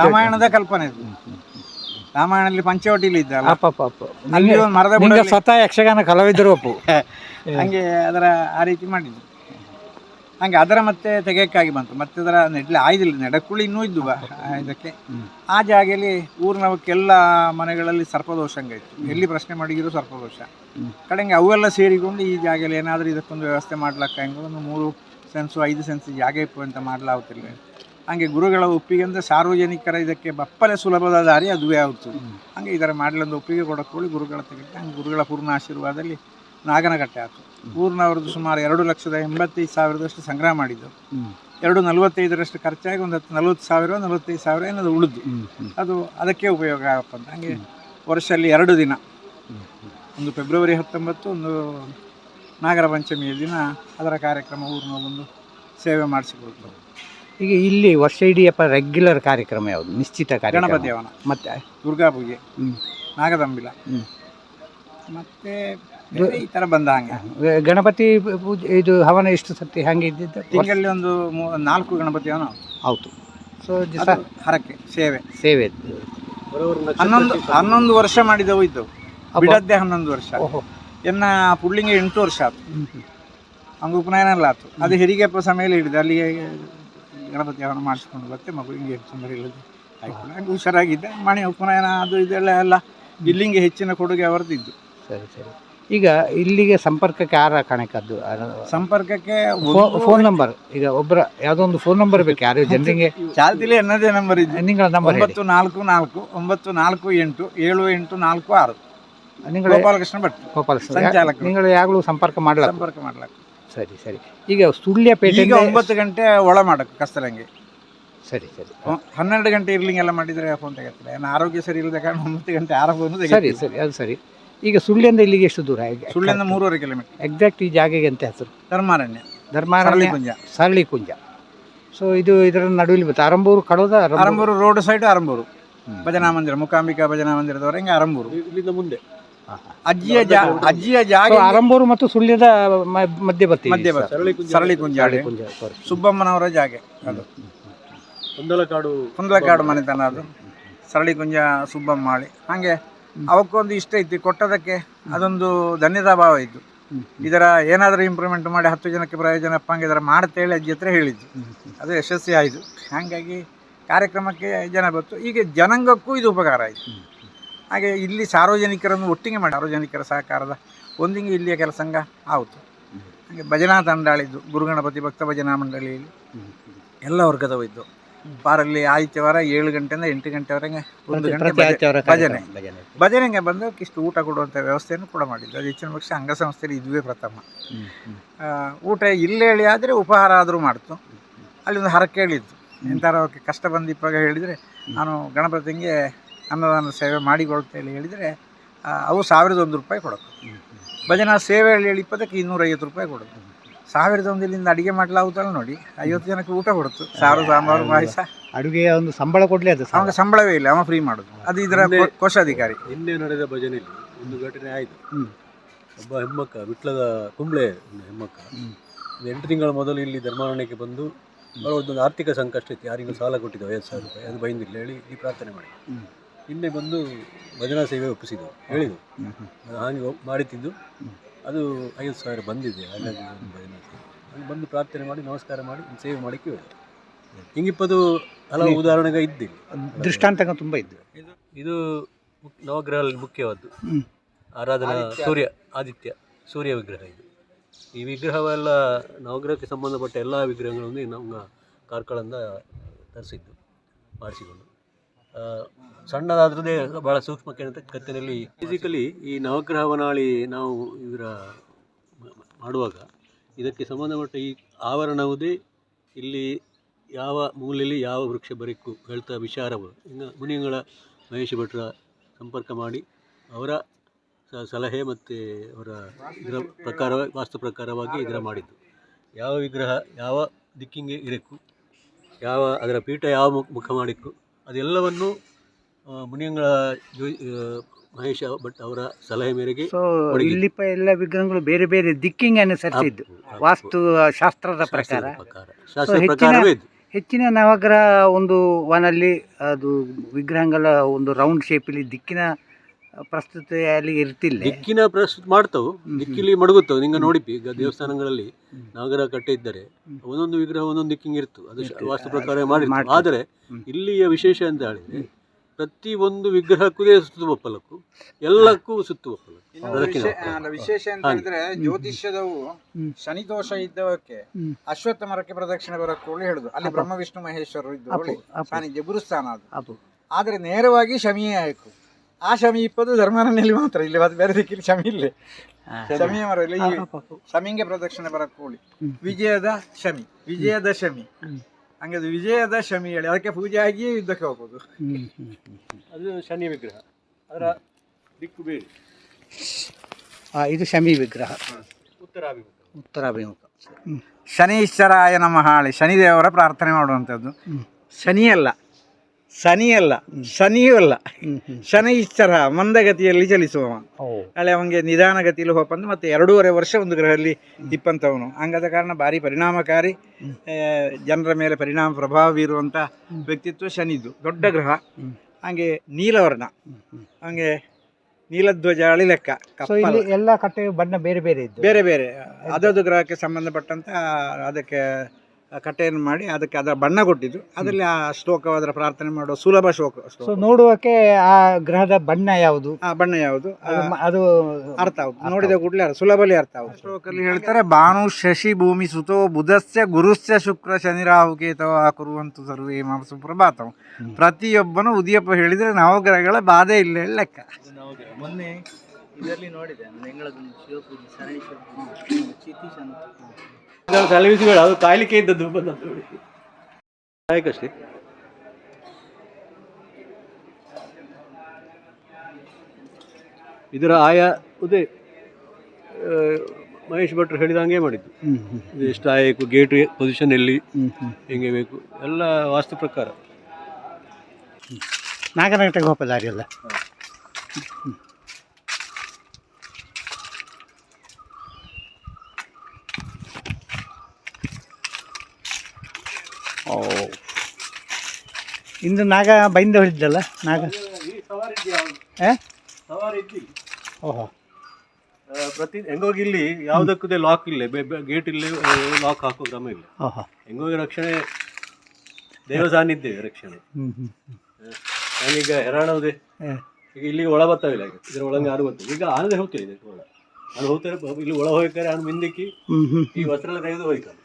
ರಾಮಾಯಣದ ಕಲ್ಪನೆ ಇದು. ರಾಮಾಯಣದಲ್ಲಿ ಪಂಚವಟಿಲಿ ಇದ್ದ ಅಪ್ಪ, ಅಪ್ಪ, ಅಪ್ಪ. ಅಲ್ಲಿ ಒಂದು ಮರದ ನಿಂಗೆ ಬುಡದಲ್ಲಿ- ಸ್ವತಃ ಯಕ್ಷಗಾನ ಕಲಾವಿದರು ಅಪ್ಪು. ಹಂಗೆ ಅದರ ಆ ರೀತಿ ಮಾಡಿದ್ರು ಹಂಗೆ ಅದರ ಮತ್ತೆ ತೆಗೆಯಕ್ಕಾಗಿ ಬಂತು. ಮತ್ತೆ ಅದರ ನೆಡ್ಲೆ ಆಯ್ದಿಲ್ಲ ನೆಡಕುಳಿ ಇನ್ನೂ ಇದ್ದು ಬಾ ಆ ಇದಕ್ಕೆ. ಆ ಜಾಗೆಯಲ್ಲಿ ಊರಿನವಕ್ಕೆಲ್ಲ ಮನೆಗಳಲ್ಲಿ ಸರ್ಪದೋಷ ಇತ್ತು. ಎಲ್ಲಿ ಪ್ರಶ್ನೆ ಮಾಡಿದ್ರು ಸರ್ಪದೋಷ. ಕಡೆಗೆ ಅವೆಲ್ಲ ಸೇರಿಕೊಂಡು ಈ ಜಾಗೆಯಲ್ಲಿ ಏನಾದರೂ ಇದಕ್ಕೊಂದು ವ್ಯವಸ್ಥೆ ಮಾಡ್ಲಕ್ಕ ಹೆಂಗೆ ಒಂದು ಮೂರು ಸೆನ್ಸು ಐದು ಸೆನ್ಸ್ ಜಾಗ ಇಪ್ಪು ಅಂತ ಮಾಡ್ಲಾಗುತ್ತಿಲ್ಲ ಹಾಗೆ ಗುರುಗಳ ಒಪ್ಪಿಗೆ ಅಂದರೆ ಸಾರ್ವಜನಿಕರ ಇದಕ್ಕೆ ಬಪ್ಪಲೆ ಸುಲಭದ ದಾರಿ ಅದುವೇ ಆಯಿತು ಹಂಗೆ ಇದರ ಮಾಡಲೊಂದು ಒಪ್ಪಿಗೆ ಕೊಡಕೊಳ್ಳಿ ಗುರುಗಳ ತೆಗೆದು ಹಂಗೆ ಗುರುಗಳ ಪೂರ್ಣ ಆಶೀರ್ವಾದದಲ್ಲಿ ನಾಗನಕಟ್ಟೆ ಆಯ್ತು ಊರಿನವ್ರದ್ದು ಸುಮಾರು ಎರಡು ಲಕ್ಷದ ಎಂಬತ್ತೈದು ಸಾವಿರದಷ್ಟು ಸಂಗ್ರಹ ಮಾಡಿದ್ದು. ಎರಡು ನಲವತ್ತೈದರಷ್ಟು ಖರ್ಚಾಗಿ ಒಂದು ಹತ್ತು ನಲ್ವತ್ತು ಸಾವಿರ ನಲವತ್ತೈದು ಸಾವಿರ ಏನದು ಉಳಿದು. ಅದು ಅದಕ್ಕೆ ಉಪಯೋಗ ಆಗಪ್ಪ ಅಂತ. ಹಂಗೆ ವರ್ಷದಲ್ಲಿ ಎರಡು ದಿನ. ಒಂದು ಫೆಬ್ರವರಿ ಹತ್ತೊಂಬತ್ತು ಒಂದು ನಾಗರ ಪಂಚಮಿಯ ದಿನ ಅದರ ಕಾರ್ಯಕ್ರಮ ಊರಿನ ಒಂದು ಸೇವೆ ಮಾಡಿಸಿಕೊಡ್ತಾರೆ ಈಗ ಇಲ್ಲಿ ವರ್ಷ ಇಡೀ ಅಪ್ಪ ರೆಗ್ಯುಲರ್ ಕಾರ್ಯಕ್ರಮ ಯಾವುದು? ನಿಶ್ಚಿತ ಕಾರ್ಯಕ್ರಮ? ಗಣಪತಿ ಹವನ. ಮತ್ತೆ? ದುರ್ಗಾ ಪೂಜೆ. ಹ್ಮ್. ನಾಗದಂಬಿಲ. ಹ್ಮ್. ಮತ್ತೆ ಬೇರೆ ಈ ಥರ ಬಂದ ಹಂಗೆ. ಗ- ಗಣಪತಿ ಪೂಜೆ ಇದು ಹವನ ಎಷ್ಟು ಸತಿ ಹಂಗೆ ಇದ್ದಿದ್ದು? ತಿಂಗಳಲ್ಲಿ ಒಂದು ಮೂ- ನಾಲ್ಕು ಗಣಪತಿ ಹವನ. ಹೌದು. ಸೊ ದಿವಸ ಅದು ಹರಕೆ ಸೇವೆ. ಸೇವೆ. ಹನ್ನೊಂದು ಹನ್ನೊಂದು ವರ್ಷ ಮಾಡಿದವು ಇದ್ದವು. ಅಬ್ಬಾ. ಬಿಡದ್ದೆ ಹನ್ನೊಂದು ವರ್ಷ. ಓಹೋ. ಎನ್ನ ಪುಳ್ಳಿಂಗೆ ಎಂಟು ವರ್ಷ ಆಯ್ತು ಹ್ಮ್, ಹ್ಮ್. ಹಂಗೆ ಉಪನಯನ ಆಯ್ತು ಅದು ಹೆರಿಗೆ ಸಮಯ ಹಿಡಿದು ಅಲ್ಲಿಗೆ ಗಣಪತಿ ಗಣಪತಿಯನ್ನು ಮಾಡಿಸ್ಕೊಂಡು ಬರ್ತೆ ಮಗುವಿಗೆ ತೊಂದರೆ ಇಲ್ಲದೆ ಆಯಿತು. ನಂಗೆ ಹುಷಾರಾಗಿದ್ದೆ. ಮನೆ ಉಪನಯನ ಅದು ಇದೆಲ್ಲ ಎಲ್ಲ ಇಲ್ಲಿಂಗೆ ಹೆಚ್ಚಿನ ಕೊಡುಗೆ ಅವರದಿದ್ದು ಸರಿ ಸರಿ. ಈಗ ಇಲ್ಲಿಗೆ ಸಂಪರ್ಕಕ್ಕೆ ಯಾರ ಕಾಣಕ್ಕದ್ದು ಸಂಪರ್ಕಕ್ಕೆ ಫೋನ್ ನಂಬರ್. ಈಗ ಒಬ್ಬರ ಯಾವುದೋ ಒಂದು ಫೋನ್ ನಂಬರ್ ಬೇಕು. ಯಾರು ಜನರಿಗೆ? ಚಾಲ್ತಿಲಿ ಅನ್ನೋದೇ ನಂಬರ್ ಇದೆ. ನಿಂಗಳ ನಂಬರ್ ಒಂಬತ್ತು ನಾಲ್ಕು ನಾಲ್ಕು ಒಂಬತ್ತು ನಾಲ್ಕು ಎಂಟು ಏಳು ಎಂಟು ನಾಲ್ಕು ಆರು. ನಿಂಗಳ ಗೋಪಾಲಕೃಷ್ಣ ಭಟ್. ಗೋಪಾಲಕೃಷ್ಣ. ನಿಂಗಳು ಯಾವಾಗಲೂ ಸಂಪರ್ಕ ಮಾಡಲಾಕ ಸಂಪರ್ಕ ಮಾಡಲಾಕ ಸರಿ ಸರಿ. ಈಗ ಸುಳ್ಯಪೇಟೆ ಈಗ ಒಂಬತ್ತು ಗಂಟೆ ಒಳ ಮಾಡಕ್ಕೆ ಕಸ್ತರಂಗೆ. ಸರಿ ಸರಿ. ಹನ್ನೆರಡು ಗಂಟೆ ಇರ್ಲಿಂಗ್ ಎಲ್ಲ ಮಾಡಿದ್ರೆ ಫೋನ್ ತೆಗಿತಾರೆ ಏನು ಆರೋಗ್ಯ ಸರಿ ಇಲ್ಲದ ಕಾರಣ ಒಂಬತ್ತು ಗಂಟೆ ಆರೋಗ್ಯ ಸರಿ ಸರಿ ಅದು ಸರಿ. ಈಗ ಸುಳ್ಳಿಯಿಂದ ಇಲ್ಲಿಗೆ ಎಷ್ಟು ದೂರ? ಸುಳ್ಳಿಂದ ಮೂರುವರೆ ಕಿಲೋಮೀಟರ್ ಎಕ್ಸಾಕ್ಟ್ ಈ ಜಾಗೆಗೆ ಅಂತ ಹೆಸರು? ಧರ್ಮಾರಣ್ಯ. ಧರ್ಮಾರಣ್ಯ ಕುಂಜ ಸರಳಿ ಕುಂಜ ಸೊ ಇದು ಇದರ ನಡುವೆಲಿ ಬರುತ್ತೆ ಅರಂಬೂರು ಕಡೋದ ಅರಂಬೂರು? ಅರಂಬೂರು ರೋಡ್ ಸೈಡ್ ಅರಂಬೂರು ಹ್ಮ್. ಭಜನಾ ಮಂದಿರ ಮುಕಾಂಬಿಕಾ ಭಜನಾ ಮಂದಿರದವರೆಗೆ ಆರಂಭೂರು ಇಲ್ಲಿಂದ ಮುಂದೆ. ಅಜ್ಜಿಯ ಜಾ ಅಜ್ಜಿಯ ಜಾಗ ಆರಂಭೂರು ಮತ್ತು ಸುಳ್ಯದ ಮಧ್ಯ ಬರ್ತೀವಿ. ಬರ್ತದೆ. ಸರಳಿ ಕುಂಜ ಸರಳಿ ಕುಂಜ ಸರಳಿ ಕುಂಜ sorry. ಸುಬ್ಬಮ್ಮನವರ ಜಾಗೆ ಅದು. ಕುಂದಲಕಾಡು. ಕುಂದಲಕಾಡು ಮನೆತನ ಅದು. ಸರಳಿ ಕುಂಜ ಸುಬ್ಬಮ್ಮಾಳಿ ಹಾಗೆ ಅವಕ್ಕೊಂದು ಇಷ್ಟ ಇತ್ತು. ಕೊಟ್ಟದಕ್ಕೆ ಅದೊಂದು ಧನ್ಯತಾ ಭಾವ ಇತ್ತು. ಇದರ ಏನಾದರೂ ಇಂಪ್ರೂವ್ಮೆಂಟ್ ಮಾಡಿ ಹತ್ತು ಜನಕ್ಕೆ ಪ್ರಯೋಜನ ಅಪ್ಪಂಗೆ ಇದರ ಮಾಡ್ತೇಳಿ ಅಜ್ಜಿ ಹತ್ರ ಹೇಳಿದ್ದು. ಅದು ಯಶಸ್ವಿ ಆಯಿತು. ಹಾಗಾಗಿ ಕಾರ್ಯಕ್ರಮಕ್ಕೆ ಜನ ಬಂತು. ಈಗ ಜನಾಂಗಕ್ಕೂ ಇದು ಉಪಕಾರ ಆಯಿತು. ಹಾಗೆ ಇಲ್ಲಿ ಸಾರ್ವಜನಿಕರನ್ನು ಒಟ್ಟಿಗೆ ಮಾಡಿ ಸಾರ್ವಜನಿಕರ ಸಹಕಾರದ ಒಂದಿಂಗೆ ಇಲ್ಲಿಯ ಕೆಲಸಂಗ ಆಯಿತು ಹಾಗೆ ಭಜನಾ ತಂಡಾಳಿದ್ದು ಗುರುಗಣಪತಿ ಭಕ್ತ ಭಜನಾ ಮಂಡಳಿಯಲ್ಲಿ. ಎಲ್ಲ ವರ್ಗದವು ಇದ್ದು ಬಾರಲ್ಲಿ ಆದಿತ್ಯವಾರ ಏಳು ಗಂಟೆಯಿಂದ ಎಂಟು ಗಂಟೆವರೆಗೆ ಒಂದು ಗಂಟೆ ಭಜನೆ. ಭಜನೆ. ಭಜನೆಗೆ ಬಂದು ಇಷ್ಟು ಊಟ ಕೊಡುವಂಥ ವ್ಯವಸ್ಥೆಯನ್ನು ಕೂಡ ಮಾಡಿದ್ದು. ಅದು ಹೆಚ್ಚಿನ ಪಕ್ಷ ಅಂಗಸಂಸ್ಥೆಯಲ್ಲಿ ಇದುವೇ ಪ್ರಥಮ. ಊಟ ಇಲ್ಲೇ ಹೇಳಿ ಆದರೆ ಉಪಹಾರ ಆದರೂ ಮಾಡ್ತು. ಅಲ್ಲಿ ಒಂದು ಹರಕೆ ಹೇಳಿದ್ದು. ಎಂಥಾರ ಕಷ್ಟ ಬಂದಿಪ್ಪಾಗ ಹೇಳಿದರೆ ನಾನು ಗಣಪತಿಗೆ ಅನ್ನದಾನ ಸೇವೆ ಮಾಡಿಕೊಳ್ತೇಳಿ ಹೇಳಿದರೆ ಆ, ಅವು ಸಾವಿರದ ಒಂದು ರೂಪಾಯಿ ಕೊಡೋದು. ಭಜನಾ ಸೇವೆ ಹೇಳಿ ಇಪ್ಪತ್ತಕ್ಕೆ ಇನ್ನೂರೈವತ್ತು ರೂಪಾಯಿ ಕೊಡೋದು. ಸಾವಿರದ ಒಂದು ಇಲ್ಲಿಂದ ಅಡುಗೆ ಮಾಡ್ಲಾಗುತ್ತಲ್ಲ ನೋಡಿ ಐವತ್ತು ಜನಕ್ಕೆ ಊಟ ಕೊಡುತ್ತೆ. ಸಾರು ಸಾಂಬಾರು ಪಾಯಸ. ಅಡುಗೆ ಒಂದು ಸಂಬಳ ಕೊಡಲಿ ಅದು ಅವನಿಗೆ ಸಂಬಳವೇ ಇಲ್ಲ ಅವ ಫ್ರೀ ಮಾಡೋದು. ಅದು ಇದರ ಕೋಶಾಧಿಕಾರಿ. ನಿನ್ನೆ ನಡೆದ ಭಜನೆಯಲ್ಲಿ ಒಂದು ಘಟನೆ ಆಯಿತು. ಒಬ್ಬ ಹೆಮ್ಮಕ್ಕ ವಿಟ್ಲದ ಕುಂಬ್ಳೆ ಒಂದು ಹೆಮ್ಮಕ್ಕ ಎಂಟು ತಿಂಗಳ ಮೊದಲು ಇಲ್ಲಿ ಧರ್ಮಾರಣ್ಯಕ್ಕೆ ಬಂದು ಅವರ ಒಂದು ಆರ್ಥಿಕ ಸಂಕಷ್ಟ ಇತ್ತು ಯಾರಿಗೂ ಸಾಲ ಕೊಟ್ಟಿದ್ದೆ ಐವತ್ತು ಸಾವಿರ ರೂಪಾಯಿ. ಅದು ಬೈಂದಿಲ್ಲ ಹೇಳಿ ಈ ಪ್ರಾರ್ಥನೆ ಮಾಡಿ. ನಿನ್ನೆ ಬಂದು ಭಜನಾ ಸೇವೆ ಒಪ್ಪಿಸಿದ್ದು ಹೇಳಿದ್ದು. ಅದು ಹಾಗೆ ಮಾಡಿತಿದ್ದು ಅದು ಐದು ಸಾವಿರ ಬಂದಿದೆ ಹಾಗಾಗಿ ಒಂದು ಭಜನಾ ಸೇವೆ. ಅಲ್ಲಿ ಬಂದು ಪ್ರಾರ್ಥನೆ ಮಾಡಿ ನಮಸ್ಕಾರ ಮಾಡಿ ಸೇವೆ ಮಾಡಿಕ್ಕೆ ಹೋದ. ಹಿಂಗಿಪ್ಪದು ಹಲವು ಉದಾಹರಣೆಗೆ ಇದ್ದಿಲ್ಲ. ದೃಷ್ಟಾಂತ ತುಂಬ ಇದ್ದು ಇದು ಇದು ನವಗ್ರಹಗಳಲ್ಲಿ ಮುಖ್ಯವಾದ್ದು. ಆರಾಧನೆ ಆರಾಧನಾ ಸೂರ್ಯ ಆದಿತ್ಯ ಸೂರ್ಯ ವಿಗ್ರಹ ಇದು. ಈ ವಿಗ್ರಹವೆಲ್ಲ ನವಗ್ರಹಕ್ಕೆ ಸಂಬಂಧಪಟ್ಟ ಎಲ್ಲ ವಿಗ್ರಹಗಳನ್ನು ನಮ್ಮ ಕಾರ್ಕಳಿಂದ ತರಿಸಿದ್ದು ಮಾಡಿಸಿಕೊಂಡು. ಆ, ಬಹಳ ಸೂಕ್ಷ್ಮ ಕೆತ್ತ ಕೆತ್ತನೆಯಲ್ಲಿ ಫಿಸಿಕಲಿ ಈ ನವಗ್ರಹವನಾಳಿ ನಾವು ಇದರ ಮಾಡುವಾಗ ಇದಕ್ಕೆ ಸಂಬಂಧಪಟ್ಟ ಈ ಆವರಣವುದೇ ಇಲ್ಲಿ ಯಾವ ಮೂಲೆಯಲ್ಲಿ ಯಾವ ವೃಕ್ಷ ಬರಬೇಕು ಹೇಳ್ತಾ ವಿಚಾರವು ಇನ್ನು ಮುನಿಗಳ ಮಹೇಶ ಭಟ್ರ ಸಂಪರ್ಕ ಮಾಡಿ ಅವರ ಸಲಹೆ ಮತ್ತು ಅವರ ಇದರ ಪ್ರಕಾರ ವಾಸ್ತು ಪ್ರಕಾರವಾಗಿ ಇದರ ಮಾಡಿದ್ದು. ಯಾವ ವಿಗ್ರಹ ಯಾವ ದಿಕ್ಕಿಂಗೆ ಇರಬೇಕು ಯಾವ ಅದರ ಪೀಠ ಯಾವ ಮುಖ- ಮಾಡಿಕ್ಕು ಅದೆಲ್ಲವನ್ನು ಮುನಿಯಂಗಳ ಮಹೇಶ ಭಟ್ ಅವರ ಸಲಹೆ ಮೇರೆಗೆ ಸೊ ಎಲ್ಲಾ ವಿಗ್ರಹಗಳು ಬೇರೆ ಬೇರೆ ದಿಕ್ಕಿಂಗ್ ಅನುಸರಿಸಿದ್ದು. ವಾಸ್ತು ಶಾಸ್ತ್ರದ ಪ್ರಕಾರ. ಶಾಸ್ತ್ರದ ಪ್ರಕಾರ ಶಾಸ್ತ್ರದ ಹೆಚ್ಚಿನ- ಪ್ರಕಾರವೇ ಇದು. ಹೆಚ್ಚಿನ ನವಗ್ರಹ ಒಂದು ವನಲ್ಲಿ ಅದು ವಿಗ್ರಹಗಳ ಒಂದು ರೌಂಡ್ ಶೇಪಲ್ಲಿ ದಿಕ್ಕಿನ ಪ್ರಸ್ತುತಿಯಲ್ಲಿ ಇರ್ತಿಲ್ಲ. ದಿಕ್ಕಿನ ಪ್ರಸ್ತುತ ಮಾಡ್ತಾವು ದಿಕ್ಕಿಲಿ ಮಡಗುತ್ತವೆ. ನಿಂಗೆ ನೋಡಿಪಿ ಈಗ ದೇವಸ್ಥಾನಗಳಲ್ಲಿ ನಾಗರ ಕಟ್ಟೆ ಇದ್ದರೆ ಒಂದೊಂದು ವಿಗ್ರಹ ಒಂದೊಂದು ದಿಕ್ಕಿಂಗ್ ಇರ್ತು ಅದು ಶ- ವಾಸ್ತು ಪ್ರಕಾರ ಮಾಡಿ ಮಾಡ್ತಾರೆ. ಆದರೆ ಇಲ್ಲಿಯ ವಿಶೇಷ ಅಂತ ಹೇಳಿದ್ರೆ ಪ್ರತಿ ಒಂದು ವಿಗ್ರಹಕ್ಕೂ ಸುತ್ತು ಒಪ್ಪಲಕ್ಕು ಎಲ್ಲಕ್ಕೂ ಸುತ್ತು ಒಪ್ಪಲಕ್ಕು ಅದಕ್ಕೆ ವಿಶೇಷ ಅಂತ ಹೇಳಿದ್ರೆ ಜ್ಯೋತಿಷ್ಯದವು. ಶನಿ ದೋಷ ಇದ್ದವಕ್ಕೆ. ಅಶ್ವತ್ಥ ಮರಕ್ಕೆ ಪ್ರದಕ್ಷಿಣೆ ಬರಕ್ಕೆ ಹೇಳುದು ಅಲ್ಲಿ ಬ್ರಹ್ಮ ವಿಷ್ಣು ಮಹೇಶ್ವರರು ಇದ್ದು. ಸಾನ್ನಿಧ್ಯ ಗುರುಸ್ಥಾನ ಅದು. ಆದರೆ ನೇರವಾಗಿ ಶಮಿಯೇ ಆಯ್ತು. ಆ ಶಮಿ ಇಪ್ಪದು ಧರ್ಮನಲ್ಲಿ ಮಾತ್ರ. ಇಲ್ಲಿ ಬೇರೆ ದಿಕ್ಕಿಲ್ಲಿ ಶಮಿ ಇಲ್ಲೇ. ಶಮಿಯ ಮರ ಇಲ್ಲಿ. ಶಮಿಗೆ ಪ್ರದಕ್ಷಿಣೆ ಬರಕ್ಕೆ ಹೋಳಿ. ವಿಜಯದ ಶಮಿ. ವಿಜಯದ ಶಮಿ. ಹಂಗೆ ಅದು ವಿಜಯದ ಶಮಿ ಹೇಳಿ ಅದಕ್ಕೆ ಪೂಜೆ ಆಗಿಯೇ ಯುದ್ಧಕ್ಕೆ ಹೋಗೋದು. ಅದು ಶನಿ ವಿಗ್ರಹ ಅದರ ದಿಕ್ಕು ಬೇರೆ. ಆ, ಇದು ಶಮಿ ವಿಗ್ರಹ. ಉತ್ತರಾಭಿಮುಖ. ಉತ್ತರಾಭಿಮುಖ. ಶನೀಶ್ವರಾಯ ನಮಃ ಹಾಳಿ ಶನಿದೇವರ ಪ್ರಾರ್ಥನೆ ಮಾಡುವಂಥದ್ದು. ಶನಿಯಲ್ಲ ಶನಿಯಲ್ಲ ಶನಿಯೂ ಅಲ್ಲ. ಶನಿ. ಶನೈಶ್ಚರ ಮಂದಗತಿಯಲ್ಲಿ ಚಲಿಸುವ ಅಳೆ ಅಲ್ಲಿ ಅವನಿಗೆ ನಿಧಾನ ಗತಿಯಲ್ಲಿ ಹೋಗಂದು ಮತ್ತೆ ಎರಡೂವರೆ ವರ್ಷ ಒಂದು ಗ್ರಹದಲ್ಲಿ ಇಪ್ಪಂತವನು. ಹಂಗಾದ ಕಾರಣ ಭಾರಿ ಪರಿಣಾಮಕಾರಿ ಜನರ ಮೇಲೆ ಪರಿಣಾಮ ಪ್ರಭಾವ ಬೀರುವಂಥ ವ್ಯಕ್ತಿತ್ವ ಶನಿದು. ದೊಡ್ಡ ಗ್ರಹ. ಹಂಗೆ ನೀಲವರ್ಣ. ಹಂಗೆ ನೀಲಧ್ವಜ ಅಳಿ ಲೆಕ್ಕ ಎಲ್ಲ ಕಟ್ಟೆ ಬಣ್ಣ ಬೇರೆ ಬೇರೆ ಇದೆ ಬೇರೆ ಬೇರೆ. ಅದದು ಗ್ರಹಕ್ಕೆ ಸಂಬಂಧಪಟ್ಟಂತ ಅದಕ್ಕೆ ಕಟ್ಟೆಯನ್ನು ಮಾಡಿ ಅದಕ್ಕೆ ಅದರ ಬಣ್ಣ ಕೊಟ್ಟಿದ್ದು ಅದರಲ್ಲಿ ಆ ಶ್ಲೋಕ ಅದರ ಪ್ರಾರ್ಥನೆ ಮಾಡುವ ಸುಲಭ ಶ್ಲೋಕ ಸೊ. ನೋಡುವಕ್ಕೆ ಆ ಗ್ರಹದ ಬಣ್ಣ ಯಾವುದು ಆ ಬಣ್ಣ ಯಾವುದು ಅದು ಅರ್ಥ ಆಗುತ್ತೆ ನೋಡಿದ ಕೂಡಲೇ ಸುಲಭಲಿ ಅರ್ಥ ಆಗುತ್ತೆ ಶ್ಲೋಕಲ್ಲಿ ಹೇಳ್ತಾರೆ ಭಾನು ಶಶಿ ಭೂಮಿ ಸುತೋ ಬುಧಸ್ಯ ಗುರುಸ್ಯ ಶುಕ್ರ ಶನಿ ರಾಹು ಕೇತವ ಕುರುವಂತು ಸರ್ವೇ ಮಾಂ ಸುಪ್ರಭಾತಂ ಪ್ರತಿಯೊಬ್ಬನು ಉದಿಯಪ್ಪ ಹೇಳಿದ್ರೆ ನವಗ್ರಹಗಳ ಬಾಧೆ ಇಲ್ಲ ಹೇಳಿ ಲೆಕ್ಕ ಮೊನ್ನೆ ಇದರಲ್ಲಿ ನೋಡಿದೆ ಶಿವಪೂಜೆ ಸರಣಿ ಚಿತೀಶ್ ಅಂತ ತಲೆಬಿಸಿ ಬೇಡ ಅದು ಕಾಯ್ಲಿಕ್ಕೆ ಇದ್ದದ್ದು ಬಂದದ್ದು ಕಾಯಕಷ್ಟೇ. ಇದರ ಆಯಾ ಉದೇ ಮಹೇಶ್ ಭಟ್ರು ಹೇಳಿದಂಗೆ ಮಾಡಿದ್ದು. ಹ್ಮ್, ಹ್ಮ್, ಇದು ಎಷ್ಟು ಆಯಕು ಗೇಟ್ ಪೊಸಿಷನ್ ಎಲ್ಲಿ. ಹೆಂಗೆ ಬೇಕು ಎಲ್ಲ ವಾಸ್ತು ಪ್ರಕಾರ. ನಾಗನಗಟ್ಟೆಗೆ ಗೋಪದಾರಿ ದಾರಿ ಓ. ಇಂದು ನಾಗ ಬೈಂದ ಹೊಡಿದ್ದಲ್ಲ ನಾಗ? ಓಹೋ. ಪ್ರತಿ ಹೆಂಗೋಗಿ ಇಲ್ಲಿ ಯಾವುದಕ್ಕೂ ಲಾಕ್ ಇಲ್ಲ ಗೇಟ್ ಇಲ್ಲಿ ಲಾಕ್ ಹಾಕೋ ಕ್ರಮ ಇಲ್ಲ. ಹೆಂಗೋಗಿ ರಕ್ಷಣೆ? ದೇವಸ್ಥಾನಿದ್ದೇವೆ ರಕ್ಷಣೆ. ನಾನೀಗ ಹೆರಾಣೋದೆ ಈಗ ಇಲ್ಲಿಗೆ ಒಳ ಬರ್ತಾವಿಲ್ಲ ಈಗ? ಇದ್ರ ಒಳಗೆ ಯಾರು ಬರ್ತದೆ ಈಗ ಆನಂದ ಹೋಗ್ತೇವೆ ಇದಕ್ಕೆ ಒಳ ಅಲ್ಲಿ ಹೋಗ್ತಾರೆ ಇಲ್ಲಿ ಒಳ ಹೋಗ್ತಾರೆ ಅವ್ನು ಮುಂದಕ್ಕೆ ಈ ವಸ್ತ್ರ ತೆಗೆದು ಹೋಯ್ತಾನೆ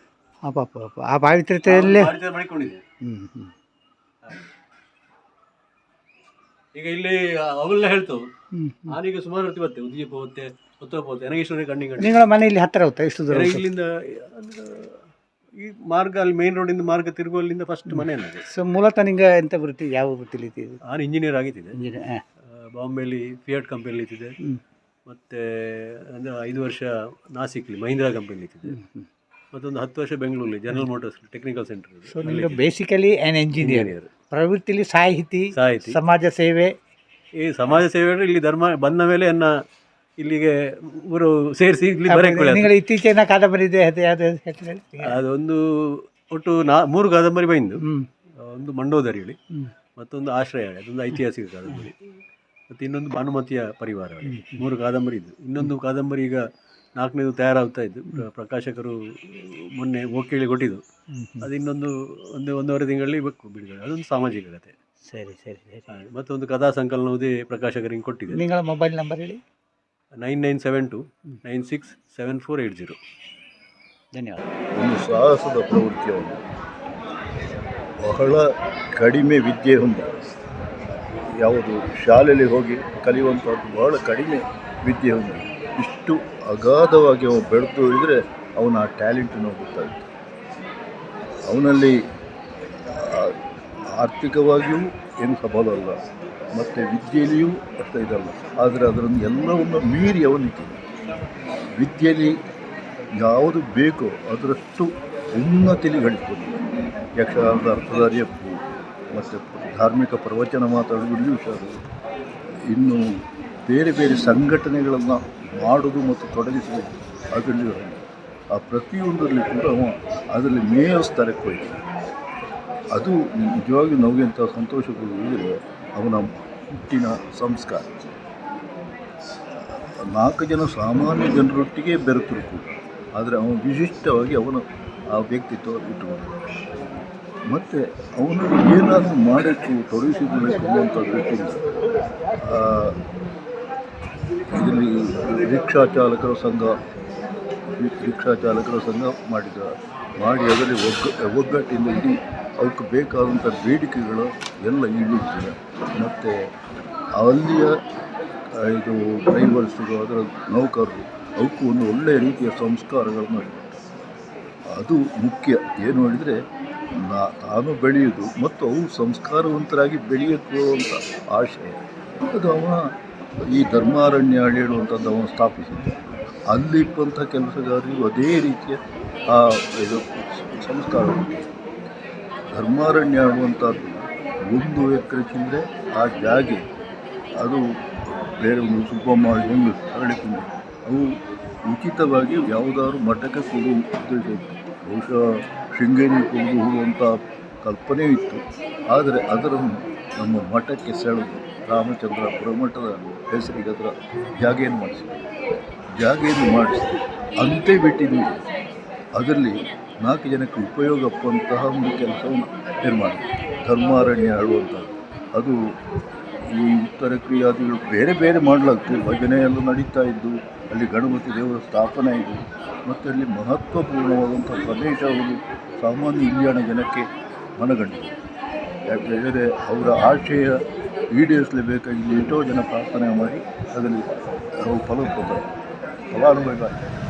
ಅಪ್ಪ ಅಪ್ಪ ಅಪ್ಪ ಆ ಪಾವಿತ್ರತೆಯಲ್ಲೇ ಭಾರಿ ಮಡಿಕೊಂಡಿದೆ. ಹ್ಞೂ ಹ್ಞೂ ಈಗ ಇಲ್ಲಿ ಅವೆಲ್ಲ ಹೇಳ್ತು ಹ್ಞೂ ನಾನೀಗ ಸುಮಾರು ಹೊತ್ತು ಬರ್ತೇವೆ ಉದ್ದೀಪ ಹೋಗುತ್ತೆ ಉತ್ತರ ಹೋಗುತ್ತೆ ನನಗೇಶ್ವರಿ ಕಣ್ಣಿಗೆ ಕಣ್ಣಿ ನಿಗಳ ಮನೆ ಇಲ್ಲಿ ಹತ್ತಿರ ಹೋಗುತ್ತೆ ಎಷ್ಟು ದೂರ? ಇಲ್ಲಿಂದ ಅಂದ್ರೆ ಈ ಮಾರ್ಗ ಅಲ್ಲಿ ಮೇನ್ ರೋಡಿಂದ ಮಾರ್ಗ ತಿರುಗುವಲ್ಲಿಂದ ಫಸ್ಟ್ ಮನೆ ಸೊ ಮೂಲತಃ ನಿಂಗೆ ಎಂತ ವೃತ್ತಿ ಯಾವ ವೃತ್ತಿಲಿ ಇದ್ದೀರಿ ನಾನು ಇಂಜಿನಿಯರ್ ಆಗಿದ್ದೆ. ಇಂಜಿನಿಯರ್ ಹಾಂ. ಬಾಂಬೆಲಿ ಫಿಯಾಟ್ ಕಂಪನಿಲಿ ಇದ್ದಿದ್ದೆ ಹ್ಞೂ ಮತ್ತು ಅಂದರೆ ಐದು ವರ್ಷ ನಾಸಿಕ್ಲಿ ಮಹೀಂದ್ರಾ ಕಂಪನಿ ಇದ್ದಿದ್ದೆ ಮತ್ತೊಂದು ಹತ್ತು ವರ್ಷ ಬೆಂಗಳೂರಲ್ಲಿ General Motors technical centre so ನೀವು ಬೇಸಿಕಲಿ ಆ್ಯನ್ ಎಂಜಿನಿಯರ್ ಪ್ರವೃತ್ತಿಲಿ ಸಾಹಿತಿ ಸಾಹಿತಿ. ಸಮಾಜ ಸೇವೆ. ಈ ಸಮಾಜ ಸೇವೆ ಅಂದರೆ ಇಲ್ಲಿ ಧರ್ಮ ಬಂದ ಮೇಲೆ ಎನ್ನ ಇಲ್ಲಿಗೆ ಊರು ಸೇರಿಸಿ ಇಲ್ಲಿ ಬರೆಕೊಳ್ಳಿ ನಿಮಗೆ ಇತ್ತೀಚಿನ ಕಾದಂಬರಿ ಇದೆ ಅದು ಯಾವ್ದು ಹೆಸರು ಹೇಳಿ? ಅದೊಂದು ಒಟ್ಟು ನಾ ಮೂರು ಕಾದಂಬರಿ ಬೈಂದು. ಒಂದು ಮಂಡೋದರಿ ಹೇಳಿ ಮತ್ತೊಂದು ಆಶ್ರಯ ಹೇಳಿ ಅದೊಂದು ಐತಿಹಾಸಿಕ ಕಾದಂಬರಿ. ಮತ್ತು ಇನ್ನೊಂದು ಭಾನುಮತಿಯ ಪರಿವಾರ ಹೇಳಿ ಮೂರು ಕಾದಂಬರಿ ಇದ್ದು. ಇನ್ನೊಂದು ಕಾದಂಬರಿ ಈಗ ನಾಲ್ಕನೇದು ತಯಾರಾಗ್ತಾ ಇದ್ದು ಪ್ರ- ಪ್ರಕಾಶಕರು ಮೊನ್ನೆ ಓಕೆಳಿ ಕೊಟ್ಟಿದ್ದು. ಅದು ಇನ್ನೊಂದು ಒಂದು ಒಂದೂವರೆ ತಿಂಗಳಲ್ಲಿ ಬೇಕು ಬಿಡುಗಡೆ. ಅದೊಂದು ಸಾಮಾಜಿಕ ಕತೆ ಸರಿ ಸರಿ ಸರಿ. ಮತ್ತೊಂದು ಕಥಾ ಸಂಕಲನವುದೇ ಪ್ರಕಾಶಕರಿಗೆ ಕೊಟ್ಟಿದೆ ನಿಮ್ಮ ಮೊಬೈಲ್ ನಂಬರ್ ಹೇಳಿ. Nine nine seven two nine six seven four eight zero. ಧನ್ಯವಾದ. ಒಂದು ಸಾಹಸದ ಪ್ರವೃತ್ತಿಯನ್ನು ಬಹಳ ಕಡಿಮೆ ವಿದ್ಯೆ ಹೊಂದ. ಯಾವುದು ಶಾಲೆಯಲ್ಲಿ ಹೋಗಿ ಕಲಿಯುವಂಥದ್ದು ಬಹಳ ಕಡಿಮೆ ವಿದ್ಯೆ ಹೊಂದ. ಇಷ್ಟು ಅಗಾಧವಾಗಿ ಅವನು ಬೆಳೆದು ಇದ್ದರೆ ಅವನ ಆ ಟ್ಯಾಲೆಂಟ್ ನಾವು ಅವನಲ್ಲಿ ಆರ್ಥಿಕವಾಗಿಯೂ ಏನು ಸಬಲ ಅಲ್ಲ, ಮತ್ತು ವಿದ್ಯೆಯಲ್ಲಿಯೂ ಅಷ್ಟ ಇದಲ್ಲ. ಆದರೆ ಅದರನ್ನು ಎಲ್ಲವನ್ನು ಮೀರಿ ಅವನಿಗೆ ವಿದ್ಯೆಯಲ್ಲಿ ಯಾವುದು ಬೇಕೋ ಅದರಷ್ಟು ಉನ್ನತಿಲಿ ಗಳಿಸ್ಬೋದು. ಯಕ್ಷಗಾನದ ಅರ್ಥಧಾರಿಯ ಮತ್ತು ಧಾರ್ಮಿಕ ಪ್ರವಚನ ಮಾತಾಡೋದು ಹುಷಾರು. ಇನ್ನು ಬೇರೆ ಬೇರೆ ಸಂಘಟನೆಗಳನ್ನು ಮಾಡೋದು ಮತ್ತು ತೊಡಗಿಸುವುದು ಅದರಲ್ಲಿ ಆ ಪ್ರತಿಯೊಂದರಲ್ಲಿ ಕೂಡ ಅದರಲ್ಲಿ ಮೇಯರ್ ಸ್ಥಳಕ್ಕೆ ಹೋಯ್ತು ಅದು ನಿಜವಾಗಿ ನಮಗೆಂಥ ಸಂತೋಷ ಕೊಡುವುದಿದ್ರೆ ಅವನ ಹುಟ್ಟಿನ ಸಂಸ್ಕಾರ. ನಾಲ್ಕು ಜನ ಸಾಮಾನ್ಯ ಜನರೊಟ್ಟಿಗೆ ಬೆರೆತರು ಕೂಡ. ಆದರೆ ಅವನು ವಿಶಿಷ್ಟವಾಗಿ ಅವನ ಆ ವ್ಯಕ್ತಿತ್ವ ಇಟ್ಟುಕೊಂಡು ಮತ್ತು ಅವನು ಏನಾದರೂ ಮಾಡಬೇಕು ತೊಡಗಿಸಿಕೊಳ್ಳಬೇಕು ಅನ್ನುವಂಥ ದೃಷ್ಟಿಯಿಂದ ಇದರಲ್ಲಿ ರಿಕ್ಷಾ ಚಾಲಕರ ಸಂಘ, ರಿಕ್ಷಾ ಚಾಲಕರ ಸಂಘ ಮಾಡಿದ, ಮಾಡಿ ಅದರಲ್ಲಿ ಒಗ್ಗ, ಒಗ್ಗಟ್ಟಿಂದ ಇಡೀ ಅವಕ್ಕೆ ಬೇಕಾದಂಥ ಬೇಡಿಕೆಗಳು ಎಲ್ಲ ಈಡೇರಿಸಿದೆ. ಮತ್ತು ಅಲ್ಲಿಯ ಇದು ಡ್ರೈವರ್ಸ್ಗಳು ಅದರ ನೌಕರರು ಅವಕ್ಕೂ ಒಂದು ಒಳ್ಳೆಯ ರೀತಿಯ ಸಂಸ್ಕಾರಗಳನ್ನು ಅದು ಮುಖ್ಯ. ಏನು ಹೇಳಿದರೆ, ನಾ, ತಾನು ಬೆಳೆಯೋದು ಮತ್ತು ಅವು ಸಂಸ್ಕಾರವಂತರಾಗಿ ಬೆಳೆಯಬೇಕು ಅಂತ ಆಶಯ ಅದು ಅವನ ಈ ಧರ್ಮಾರಣ್ಯ ಹೇಳುವಂಥದ್ದು ಅವನು ಸ್ಥಾಪಿಸಿದ್ದು. ಅಲ್ಲಿಪ್ಪಂಥ ಕೆಲಸಗಾರರಿಗೂ ಅದೇ ರೀತಿಯ ಆ ಇದು ಸಂಸ್ಕಾರ. ಧರ್ಮಾರಣ್ಯ ಆಡುವಂಥದ್ದು ಒಂದು ಎಕರೆ ಚಿಲ್ಲರೆ ಆ ಜಾಗೆ ಅದು ಬೇರೆ ಒಂದು ಮಾಡಿ ಒಂದು ಹರಳಿಕೊಂಡು ಅವು ಉಚಿತವಾಗಿ ಯಾವುದಾದ್ರು ಮಠಕ್ಕೆ ಕೊಡು ಉದ್ದೇಶ ಬಹುಶಃ ಶೃಂಗೇರಿ ಕೊಡುವುದು ಹೋಗುವಂಥ ಕಲ್ಪನೆ ಇತ್ತು. ಆದರೆ ಅದರನ್ನು ನಮ್ಮ ಮಠಕ್ಕೆ ಸೆಳೆದು ರಾಮಚಂದ್ರ ಪುರಮಠದ ಹೆಸರಿಗೆ ಅದರ ಜಾಗೆಯನ್ನು ಮಾಡಿಸಿ ಜಾಗೆಯನ್ನು ಮಾಡಿಸಿ ಅಂತೆ ಬಿಟ್ಟಿದ್ದೀವಿ ಅದರಲ್ಲಿ ನಾಲ್ಕು ಜನಕ್ಕೆ ಉಪಯೋಗ ಉಪಯೋಗಪ್ಪಂತಹ ಒಂದು ಕೆಲಸವನ್ನು ನಿರ್ಮಾಣ ಧರ್ಮಾರಣ್ಯ ಆಳುವಂಥದ್ದು ಅದು ಈ ಉತ್ತರ ಕ್ರಿಯಾದಿಗಳು ಬೇರೆ ಬೇರೆ ಮಾಡಲಾಗ್ತದೆ ಭಜನೆ ಎಲ್ಲ ನಡೀತಾ ಇದ್ದು, ಅಲ್ಲಿ ಗಣಪತಿ ದೇವರ ಸ್ಥಾಪನೆ ಇದೆ. ಮತ್ತು ಅಲ್ಲಿ ಮಹತ್ವಪೂರ್ಣವಾದಂಥ ಪ್ರದೇಶ ಅವರು ಸಾಮಾನ್ಯ ಇಂಡಿಯಾನ ಜನಕ್ಕೆ ಮನಗಂಡಿದೆ. ಯಾಕೆಂದರೆ ಅವರ ಆಶಯ ಈಡೇರಿಸಲೇಬೇಕಾಗಿ ಬೇಕಾಗಿ ಎಷ್ಟೋ ಜನ ಪ್ರಾರ್ಥನೆ ಮಾಡಿ ಅದರಲ್ಲಿ ಅವು ಕೊಡ್ತಾರೆ ಫಲಾನುಭವಿಗಳಾಗ್ತಾರೆ